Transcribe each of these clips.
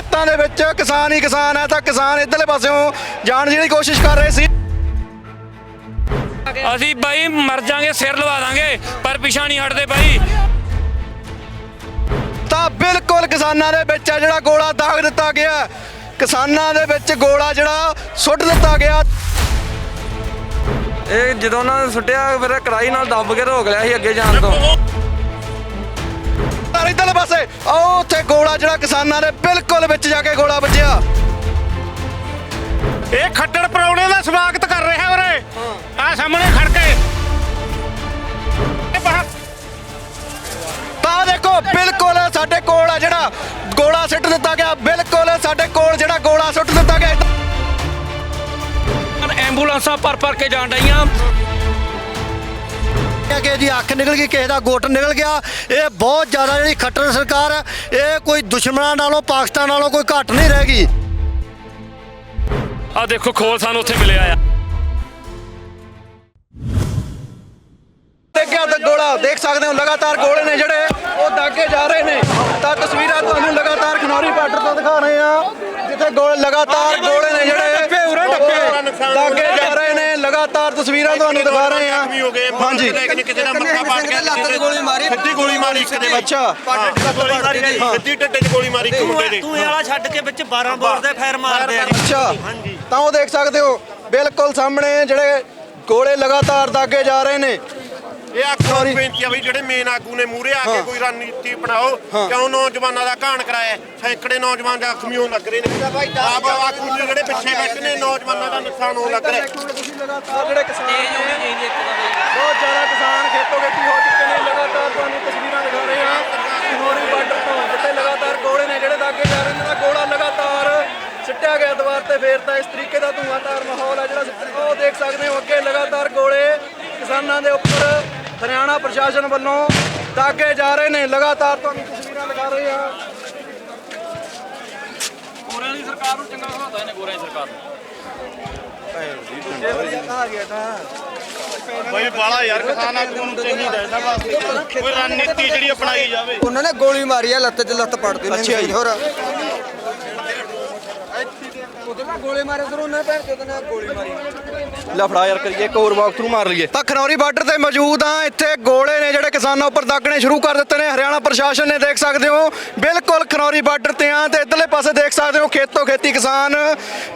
ਖੇਤਾਂ ਦੇ ਵਿੱਚ ਕਿਸਾਨ ਹੀ ਕਿਸਾਨ ਹੈ ਤਾਂ ਕਿਸਾਨ ਇਧਰਲੇ ਪਾਸਿਓਂ ਜਾਣ ਦੀ ਜਿਹੜੀ ਕੋਸ਼ਿਸ਼ ਕਰ ਰਹੇ ਸੀ। ਅਸੀਂ ਬਾਈ ਮਰ ਜਾਾਂਗੇ ਸਿਰ ਲਵਾ ਦਾਂਗੇ ਪਰ ਪਿਛਾ ਨਹੀਂ ਹਟਦੇ ਬਾਈ। ਤਾਂ ਬਿਲਕੁਲ ਕਿਸਾਨਾਂ ਦੇ ਵਿੱਚ ਆ ਜਿਹੜਾ ਗੋਲਾ ਦਾਗ ਦਿੱਤਾ ਗਿਆ। ਕਿਸਾਨਾਂ ਦੇ ਵਿੱਚ ਗੋਲਾ ਜਿਹੜਾ ਸੁੱਟ ਦਿੱਤਾ ਗਿਆ। ਇਹ ਜਦੋਂ ਉਹਨਾਂ ਨੇ ਸੁੱਟਿਆ ਫਿਰ ਕੜਾਈ ਨਾਲ ਦੱਬ ਕੇ ਰੋਕ ਲਿਆ ਸੀ ਅੱਗੇ ਜਾਣ ਤਾਂ। ਇਧਰਲੇ ਪਾਸੇ। ਆਓ ਉੱਥੇ ਗੋਲਾ ਜਿਹੜਾ ਕਿਸਾਨਾਂ ਦੇ ਬਿਲਕੁਲ ਵਿੱਚ ਜਾ ਕੇ ਗੋਲਾ ਵੱਜਿਆ। ਇਹ ਖੱਟੜ ਪਰੌਣੇ ਦਾ ਸਵਾਗਤ ਕਰ ਰਿਹਾ ਉਰੇ। ਆ ਸਾਹਮਣੇ ਖੜ ਕੇ। ਇਹ ਬਾਹਰ। ਤਾਂ ਦੇਖੋ ਬਿਲਕੁਲ ਸਾਡੇ ਕੋਲ ਆ ਜਿਹੜਾ ਗੋਲਾ ਸਿੱਟ ਦਿੱਤਾ ਗਿਆ। ਬਿਲਕੁਲ ਸਾਡੇ ਕੋਲ ਜਿਹੜਾ ਗੋਲਾ ਸੁੱਟ ਦਿੱਤਾ ਗਿਆ। ਐਂਬੂਲੈਂਸਾਂ ਪਰ ਪਰ ਕੇ ਜਾਣ ਡਈਆਂ। ਕਿ ਦੀ ਅੱਖ ਨਿਕਲ ਗਈ ਕਿਸੇ ਦਾ ਗੁੱਟ ਨਿਕਲ ਗਿਆ। ਇਹ ਬਹੁਤ ਜ਼ਿਆਦਾ ਜਿਹੜੀ ਖੱਟਰ ਸਰਕਾਰ ਹੈ ਇਹ ਕੋਈ ਦੁਸ਼ਮਣਾਂ ਨਾਲੋਂ ਪਾਕਿਸਤਾਨ ਨਾਲੋਂ ਕੋਈ ਘੱਟ ਨਹੀਂ ਰਹਿ ਗਈ। ਆ ਦੇਖੋ ਖੋਲ ਸਾਨੂੰ ਉੱਥੇ ਮਿਲਿਆ ਆ। ਗਿਆ ਤਾਂ ਗੋਲਾ ਦੇਖ ਸਕਦੇ ਹੋ ਲਗਾਤਾਰ ਗੋਲੇ ਨੇ ਜਿਹੜੇ ਉਹ ਦਾਗੇ ਜਾ ਰਹੇ ਨੇ। ਤਾਂ ਤਸਵੀਰਾਂ ਤੁਹਾਨੂੰ ਲਗਾਤਾਰ ਖਨੌਰੀ ਬਾਰਡਰ ਤੋਂ ਦਿਖਾ ਰਹੇ ਆ ਜਿੱਥੇ ਗੋਲੇ ਲਗਾਤਾਰ ਗੋਲੇ ਨੇ ਜਿਹੜੇ ਉਹ ਦਾਗੇ ਜਾ ਰਹੇ ਨੇ ਲਗਾਤਾਰ ਤਸਵੀਰਾਂ ਤੁਹਾਨੂੰ ਦਿਖਾ ਰਹੇ ਆ ਹਾਂਜੀ। ਕਿਸੇ ਦਾ ਮੱਥਾ ਪਾਟ ਕੇ ਲੱਤ ਤੇ ਗੋਲੀ ਮਾਰੀ। ਸਿੱਧੀ ਗੋਲੀ ਮਾਰੀ ਇੱਕ ਦੇ ਅੱਛਾ। ਗੋਲੀ ਮਾਰੀ ਸਿੱਧੀ ਢਿੱਡੇ 'ਚ ਗੋਲੀ ਮਾਰੀ ਇੱਕ ਮੁੰਡੇ ਦੇ। ਤੂੰ ਇਹ ਵਾਲਾ ਛੱਡ ਕੇ ਵਿੱਚ 12 ਬੋਰ ਦੇ ਫਾਇਰ ਮਾਰਦੇ ਆ। ਅੱਛਾ। ਤਾਂ ਉਹ ਦੇਖ ਸਕਦੇ ਹੋ ਬਿਲਕੁਲ ਸਾਹਮਣੇ ਜਿਹੜੇ ਗੋਲੇ ਲਗਾਤਾਰ ਦਾਗੇ ਜਾ ਰਹੇ ਨੇ। ਇਹ ਆਖਰ ਬੇਨਤੀ ਆ ਵੀ ਜਿਹੜੇ ਮੇਨ ਆਗੂ ਨੇ ਮੂਰੇ ਆ ਕੇ ਕੋਈ ਰਣਨੀਤੀ ਬਣਾਓ ਕਿਉਂ ਨੌਜਵਾਨਾਂ ਦਾ ਘਾਣ ਕਰਾਇਆ? ਸੈਂਕੜੇ ਨੌਜਵਾਨ ਜ਼ਖਮੀ ਹੋਣ ਲੱਗ ਰਹੇ ਨੇ। ਆਪ ਆਗੂ ਨੇ ਜਿਹੜੇ ਪਿੱਛੇ ਬੈਠੇ ਨੇ ਨੌਜਵਾਨਾਂ ਦਾ ਨੁਕਸਾਨ ਹੋਣ ਲੱਗ ਰਿਹਾ। ਤੁਸੀਂ ਲਗਾਤਾਰ ਜਿਹੜੇ ਕਿਸਾਨ ਬਹੁਤ ਜ਼ਿਆਦਾ ਕਿਸਾਨ ਖੇਤੋਂ ਖੇਤੀ ਹੋ ਚੁੱਕੇ ਨੇ। ਲਗਾਤਾਰ ਤੁਹਾਨੂੰ ਤਸਵੀਰਾਂ ਦਿਖਾ ਰਹੇ ਹਾਂ। ਖਨੌਰੀ ਬਾਰਡਰ ਤੋਂ ਜਿੱਥੇ ਲਗਾਤਾਰ ਗੋਲੇ ਨੇ ਜਿਹੜੇ ਦਾਗੇ ਜਾ ਰਹੇ ਨੇ ਤਾਂ ਗੋਲਾ ਲਗਾਤਾਰ ਸਿੱਟਿਆ ਗਿਆ ਦੀਵਾਰ ਤੇ। ਫੇਰ ਤਾਂ ਇਸ ਤਰੀਕੇ ਦਾ ਧੂਆਂਧਾਰ ਮਾਹੌਲ ਹੈ ਜਿਹੜਾ ਉਹ ਦੇਖ ਸਕਦੇ ਹੋ ਅੱਗੇ ਲਗਾਤਾਰ ਗੋਲੇ ਕਿਸਾਨਾਂ ਦੇ ਉੱਪਰ। ਹਰਿਆਣਾ ਪ੍ਰਸ਼ਾਸਨ ਵੱਲੋਂ ਦਾਗੇ ਜਾ ਰਹੇ ਨੇ। ਲਗਾਤਾਰ ਤੁਹਾਨੂੰ ਤਸਵੀਰਾਂ ਦਿਖਾ ਰਹੇ ਹਾਂ। ਬਈ ਬਾਲਾ ਯਾਰ ਕਿਸਾਨ ਆਗੂ ਨੂੰ ਚਾਹੀਦਾ ਇਹਨਾਂ ਵਾਸਤੇ। ਕੋਈ ਰਣਨੀਤੀ ਜਿਹੜੀ ਅਪਣਾਈ ਜਾਵੇ। ਉਹਨਾਂ ਨੇ ਗੋਲੀ ਮਾਰੀ ਆ ਲੱਤ 'ਚ ਲੱਤ ਪੜ ਦਿੱਤੀ ਅੱਛਾ ਜੀ। ਹੋਰ। ਗੋਲੇ ਮਾਰੇ ਉਧਰ ਉਹਨੇ ਭੈਣ ਚੋਦ ਨੇ ਗੋਲੀ ਮਾਰੀ। ਲਫੜਾ ਯਾਰ ਕਰੀਏ, ਇੱਕ ਹੋਰ ਵਾਕ ਥਰੂ ਮਾਰ ਲਈਏ। ਤਾਂ ਖਨੌਰੀ ਬਾਰਡਰ ਤੇ ਮੌਜੂਦ ਆ, ਇੱਥੇ ਗੋਲੇ ਨੇ ਜਿਹੜੇ ਕਿਸਾਨਾਂ ਉੱਪਰ ਦਾਗਣੇ ਸ਼ੁਰੂ ਕਰ ਦਿੱਤੇ ਨੇ। ਹਰਿਆਣਾ ਪ੍ਰਸ਼ਾਸਨ ਨੇ ਦੇਖ ਸਕਦੇ ਹੋ, ਬਿਲਕੁਲ ਖਨੌਰੀ ਬਾਰਡਰ ਤੇ ਆ ਤੇ ਇਧਰਲੇ ਪਾਸੇ ਦੇਖ ਸਕਦੇ ਹੋ, ਖੇਤੋਂ ਖੇਤੀ ਕਿਸਾਨ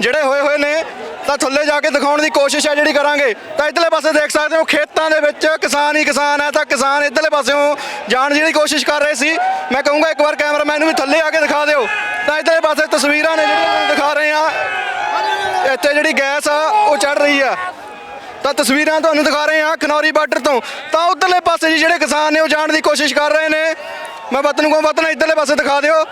ਜਿਹੜੇ ਹੋਏ ਹੋਏ ਨੇ, ਤਾਂ ਥੱਲੇ ਜਾ ਕੇ ਦਿਖਾਉਣ ਦੀ ਕੋਸ਼ਿਸ਼ ਹੈ ਜਿਹੜੀ ਕਰਾਂਗੇ। ਤਾਂ ਇਧਰਲੇ ਪਾਸੇ ਦੇਖ ਸਕਦੇ ਹੋ, ਖੇਤਾਂ ਦੇ ਵਿੱਚ ਕਿਸਾਨ ਹੀ ਕਿਸਾਨ ਹੈ ਤਾਂ ਕਿਸਾਨ ਇਧਰਲੇ ਪਾਸਿਓਂ ਜਾਣ ਦੀ ਜਿਹੜੀ ਕੋਸ਼ਿਸ਼ ਕਰ ਰਹੇ ਸੀ। ਮੈਂ ਕਹੂੰਗਾ ਇੱਕ ਵਾਰ ਕੈਮਰਾਮੈਨ ਨੂੰ ਵੀ ਥੱਲੇ ਆ ਕੇ ਦਿਖਾ ਦਿਓ। ਤਾਂ ਇਧਰਲੇ ਪਾਸੇ ਤਸਵੀਰਾਂ ਨੇ ਜਿਹੜੀਆਂ ਤੁਹਾਨੂੰ ਦਿਖਾ ਰਹੇ ਆ। ਇੱਥੇ ਜਿਹੜੀ ਗੈਸ ਆ, ਉਹ ਚੜ ਰਹੀ ਆ। ਤਾਂ ਤਸਵੀਰਾਂ ਤੁਹਾਨੂੰ ਦਿਖਾ ਰਹੇ ਹਾਂ ਖਨੌਰੀ ਬਾਰਡਰ ਤੋਂ। ਤਾਂ ਉਧਰਲੇ ਪਾਸੇ ਜੀ ਜਿਹੜੇ ਕਿਸਾਨ ਨੇ, ਉਹ ਜਾਣ ਦੀ ਕੋਸ਼ਿਸ਼ ਕਰ ਰਹੇ ਨੇ। ਮੈਂ ਵਤਨ ਕੋ ਵਤਨ ਇਧਰਲੇ ਪਾਸੇ ਦਿਖਾ ਦਿਓ।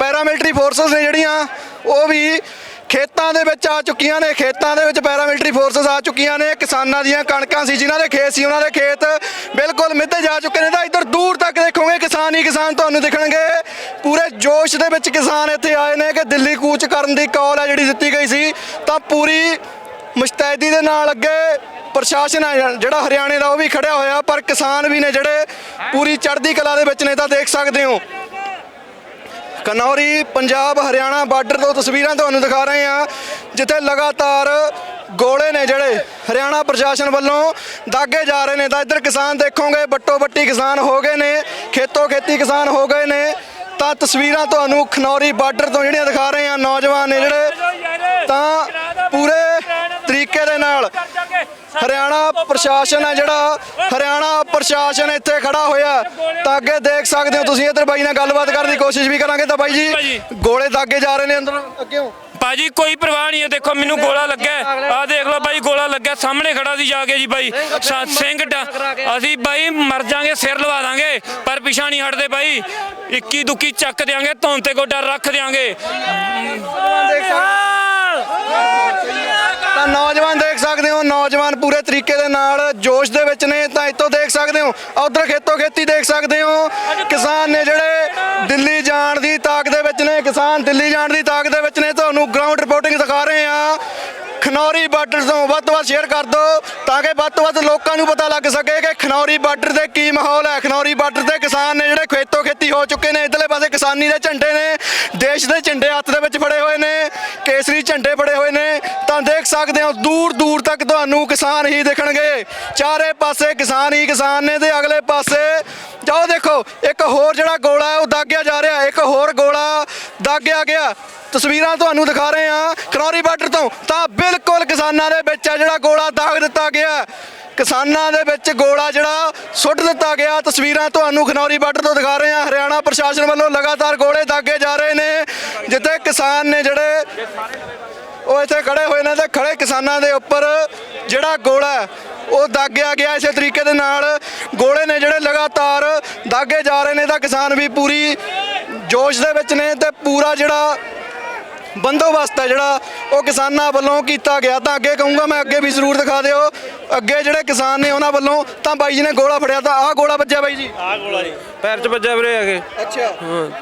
ਪੈਰਾਮਿਲਟਰੀ ਫੋਰਸਸ ਨੇ ਜਿਹੜੀਆਂ, ਉਹ ਵੀ ਖੇਤਾਂ ਦੇ ਵਿੱਚ ਆ ਚੁੱਕੀਆਂ ਨੇ। ਖੇਤਾਂ ਦੇ ਵਿੱਚ ਪੈਰਾਮਿਲਟਰੀ ਫੋਰਸਸ ਆ ਚੁੱਕੀਆਂ ਨੇ। ਕਿਸਾਨਾਂ ਦੀਆਂ ਕਣਕਾਂ ਸੀ, ਜਿਨ੍ਹਾਂ ਦੇ ਖੇਤ ਸੀ, ਉਹਨਾਂ ਦੇ ਖੇਤ ਬਿਲਕੁਲ ਮਿੱਧੇ ਜਾ ਚੁੱਕੇ ਨੇ। ਤਾਂ ਇੱਧਰ ਦੂਰ ਕਿਸਾਨ ਹੀ ਕਿਸਾਨ ਤੁਹਾਨੂੰ ਦਿਖਣਗੇ। ਪੂਰੇ ਜੋਸ਼ ਦੇ ਵਿੱਚ ਕਿਸਾਨ ਇੱਥੇ ਆਏ ਨੇ ਕਿ ਦਿੱਲੀ ਕੂਚ ਕਰਨ ਦੀ ਕਾਲ ਹੈ ਜਿਹੜੀ ਦਿੱਤੀ ਗਈ ਸੀ। ਤਾਂ ਪੂਰੀ ਮੁਸਤੈਦੀ ਦੇ ਨਾਲ ਅੱਗੇ ਪ੍ਰਸ਼ਾਸਨ ਹੈ, ਜਿਹੜਾ ਹਰਿਆਣੇ ਦਾ ਉਹ ਵੀ ਖੜਿਆ ਹੋਇਆ, ਪਰ ਕਿਸਾਨ ਵੀ ਨੇ ਜਿਹੜੇ ਪੂਰੀ ਚੜ੍ਹਦੀ ਕਲਾ ਦੇ ਵਿੱਚ ਨੇ, ਤਾਂ ਦੇਖ ਸਕਦੇ ਹੋ। ਕਨੌਰੀ, ਪੰਜਾਬ, ਹਰਿਆਣਾ ਬਾਰਡਰ ਤੋਂ ਤਸਵੀਰਾਂ ਤੁਹਾਨੂੰ ਦਿਖਾ ਰਹੇ ਹਾਂ, ਜਿੱਥੇ ਲਗਾਤਾਰ ਗੋਲੇ ਨੇ ਜਿਹੜੇ ਹਰਿਆਣਾ ਪ੍ਰਸ਼ਾਸਨ ਵੱਲੋਂ ਦਾਗੇ ਜਾ ਰਹੇ ਨੇ। ਤਾਂ ਇੱਧਰ ਕਿਸਾਨ ਦੇਖੋਗੇ ਬੱਟੋ ਬੱਟੀ ਕਿਸਾਨ ਹੋ ਗਏ ਨੇ ਖੇਤੋਂ ਖੇਤੀ ਕਿਸਾਨ ਹੋ ਗਏ ਨੇ। ਤਾਂ ਤਸਵੀਰਾਂ ਤੁਹਾਨੂੰ ਖਨੌਰੀ ਬਾਰਡਰ ਤੋਂ ਜਿਹੜੀਆਂ ਦਿਖਾ ਰਹੇ ਹਾਂ ਨੌਜਵਾਨ ਨੇ ਜਿਹੜੇ ਤਾਂ ਪੂਰੇ ਤਰੀਕੇ ਦੇ ਨਾਲ ਹਰਿਆਣਾ ਪ੍ਰਸ਼ਾਸਨ ਹੈ ਜਿਹੜਾ ਹਰਿਆਣਾ ਪ੍ਰਸ਼ਾਸਨ ਇੱਥੇ ਖੜਾ ਹੋਇਆ ਤਾਂ ਅੱਗੇ ਦੇਖ ਸਕਦੇ ਹੋ ਤੁਸੀਂ ਇੱਧਰ ਬਾਈ ਨਾਲ ਗੱਲਬਾਤ ਕਰਨ ਦੀ ਕੋਸ਼ਿਸ਼ ਵੀ ਕਰਾਂਗੇ ਤਾਂ ਬਾਈ ਜੀ ਗੋਲੇ ਦਾਗੇ ਜਾ ਰਹੇ ਨੇ ਅੰਦਰ ਅੱਗੇ ਭਾਜੀ ਕੋਈ ਪਰਵਾਹ ਨਹੀਂ ਹੈ। ਦੇਖੋ ਮੈਨੂੰ ਗੋਲਾ ਲੱਗਾ ਆ ਦੇਖ ਲਓ ਬਾਈ ਗੋਲਾ ਲੱਗਾ ਸਾਹਮਣੇ ਖੜਾ ਸੀ ਜਾ ਕੇ ਜੀ ਬਾਈ ਸਾ- ਸਿੰਘ ਅਸੀਂ ਬਾਈ ਮਰ ਜਾਾਂਗੇ ਸਿਰ ਲਵਾ ਦਾਂਗੇ ਪਰ ਪਿਛਾ ਨਹੀਂ ਹਟਦੇ ਬਾਈ 21 ਦੁੱਕੀ ਚੱਕ ਦਿਆਂਗੇ ਧੌਣ ਤੇ ਗੋਡਾ ਰੱਖ ਦਿਆਂਗੇ। ਤਾਂ ਨੌਜਵਾਨ ਦੇਖ ਸਕਦੇ ਹੋ, ਨੌਜਵਾਨ ਪੂਰੇ ਤਰੀਕੇ ਦੇ ਨਾਲ ਜੋਸ਼ ਦੇ ਵਿੱਚ ਨੇ, ਤਾਂ ਇੱਥੋਂ ਦੇਖ ਸਕਦੇ ਹੋ, ਉਧਰ ਖੇਤੋਂ ਖੇਤੀ ਦੇਖ ਸਕਦੇ ਹੋ, ਕਿਸਾਨ ਨੇ ਜਿਹੜੇ ਦਿੱਲੀ ਜਾਣ ਦੀ ਤਾਕ ਦੇ ਵਿੱਚ ਨੇ, ਕਿਸਾਨ ਦਿੱਲੀ ਜਾਣ ਦੀ ਤਾਕ ਦੇ ਵਿੱਚ ਨੇ, ਤੁਹਾਨੂੰ ਗਰਾਊਂਡ ਰਿਪੋਰਟਿੰਗ ਦਿਖਾ ਰਹੇ ਆ ਖਨੌਰੀ ਬਾਰਡਰ ਤੋਂ ਵੱਧ ਤੋਂ ਵੱਧ ਸ਼ੇਅਰ ਕਰ ਦਿਓ ਤਾਂ ਕਿ ਵੱਧ ਤੋਂ ਵੱਧ ਲੋਕਾਂ ਨੂੰ ਪਤਾ ਲੱਗ ਸਕੇ ਕਿ ਖਨੌਰੀ ਬਾਰਡਰ ਤੇ ਕੀ ਮਾਹੌਲ ਹੈ। ਖਨੌਰੀ ਬਾਰਡਰ ਤੇ ਕਿਸਾਨ ਨੇ ਜਿਹੜੇ ਖੇਤੋਂ ਖੇਤੀ ਹੋ ਚੁੱਕੇ ਨੇ, ਇਧਰਲੇ ਪਾਸੇ ਕਿਸਾਨੀ ਦੇ ਝੰਡੇ ਨੇ, ਦੇਸ਼ ਦੇ ਝੰਡੇ ਹੱਥ ਦੇ ਵਿੱਚ ਫੜੇ ਹੋਏ ਨੇ, ਕੇਸਰੀ ਝੰਡੇ ਫੜੇ ਹੋਏ ਨੇ। ਤਾਂ ਦੇਖ ਸਕਦੇ ਹੋ, ਦੂਰ ਦੂਰ ਤੱਕ ਤੁਹਾਨੂੰ ਕਿਸਾਨ ਹੀ ਦੇਖਣਗੇ। ਚਾਰੇ ਪਾਸੇ ਕਿਸਾਨ ਹੀ ਕਿਸਾਨ ਨੇ ਤੇ ਅਗਲੇ ਪਾਸੇ, ਜਾਓ ਦੇਖੋ, ਇੱਕ ਹੋਰ ਜਿਹੜਾ ਗੋਲਾ ਹੈ, ਉਹ ਦਾਗਿਆ ਜਾ ਰਿਹਾ ਇੱਕ ਹੋਰ ਗੋਲਾ ਦਾਗਿਆ ਗਿਆ। ਤਸਵੀਰਾਂ ਤੁਹਾਨੂੰ ਦਿਖਾ ਰਹੇ ਹਾਂ। ਖਨੌਰੀ ਬਾਰਡਰ ਤੋਂ ਤਾਂ ਬਿਲਕੁਲ ਕਿਸਾਨਾਂ ਦੇ ਵਿੱਚ ਆ ਜਿਹੜਾ ਗੋਲਾ ਦਾਗ ਦਿੱਤਾ ਗਿਆ। ਕਿਸਾਨਾਂ ਦੇ ਵਿੱਚ ਗੋਲਾ ਜਿਹੜਾ ਸੁੱਟ ਦਿੱਤਾ ਗਿਆ। ਤਸਵੀਰਾਂ ਤੁਹਾਨੂੰ ਖਨੌਰੀ ਬਾਰਡਰ ਤੋਂ ਦਿਖਾ ਰਹੇ ਹਾਂ। ਹਰਿਆਣਾ ਪ੍ਰਸ਼ਾਸਨ ਵੱਲੋਂ ਲਗਾਤਾਰ ਗੋਲੇ ਦਾਗੇ ਜਾ ਰਹੇ ਨੇ, ਜਿੱਥੇ ਕਿਸਾਨ ਨੇ ਜਿਹੜੇ ਉਹ ਇੱਥੇ ਖੜੇ ਹੋਏ ਨੇ ਤੇ ਖੜੇ ਕਿਸਾਨਾਂ ਦੇ ਉੱਪਰ ਜਿਹੜਾ ਗੋਲਾ ਉਹ ਦਾਗਿਆ ਗਿਆ ਇਸੇ ਤਰੀਕੇ ਦੇ ਨਾਲ। ਗੋਲੇ ਨੇ ਜਿਹੜੇ ਲਗਾਤਾਰ ਦਾਗੇ ਜਾ ਰਹੇ ਨੇ ਤਾਂ ਕਿਸਾਨ ਵੀ ਪੂਰੀ ਜੋਸ਼ ਦੇ ਵਿੱਚ ਨੇ ਤੇ ਪੂਰਾ ਜਿਹੜਾ ਬੰਦੋਬਸਤ ਹੈ ਜਿਹੜਾ ਉਹ ਕਿਸਾਨਾਂ ਵੱਲੋਂ ਕੀਤਾ ਗਿਆ। ਤਾਂ ਅੱਗੇ ਕਹੂੰਗਾ ਮੈਂ ਅੱਗੇ ਵੀ ਜ਼ਰੂਰ ਦਿਖਾ ਦਿਓ। ਅੱਗੇ ਜਿਹੜੇ ਕਿਸਾਨ ਨੇ ਉਹਨਾਂ ਵੱਲੋਂ ਤਾਂ ਬਾਈ ਜੀ ਨੇ ਗੋਲਾ ਫੜਿਆ। ਤਾਂ ਆਹ ਗੋਲਾ ਵੱਜਿਆ ਬਾਈ ਜੀ। ਪੈਰ 'ਚ ਵੱਜਿਆ ਵੀਰੇ ਆ ਕੇ। ਅੱਛਾ।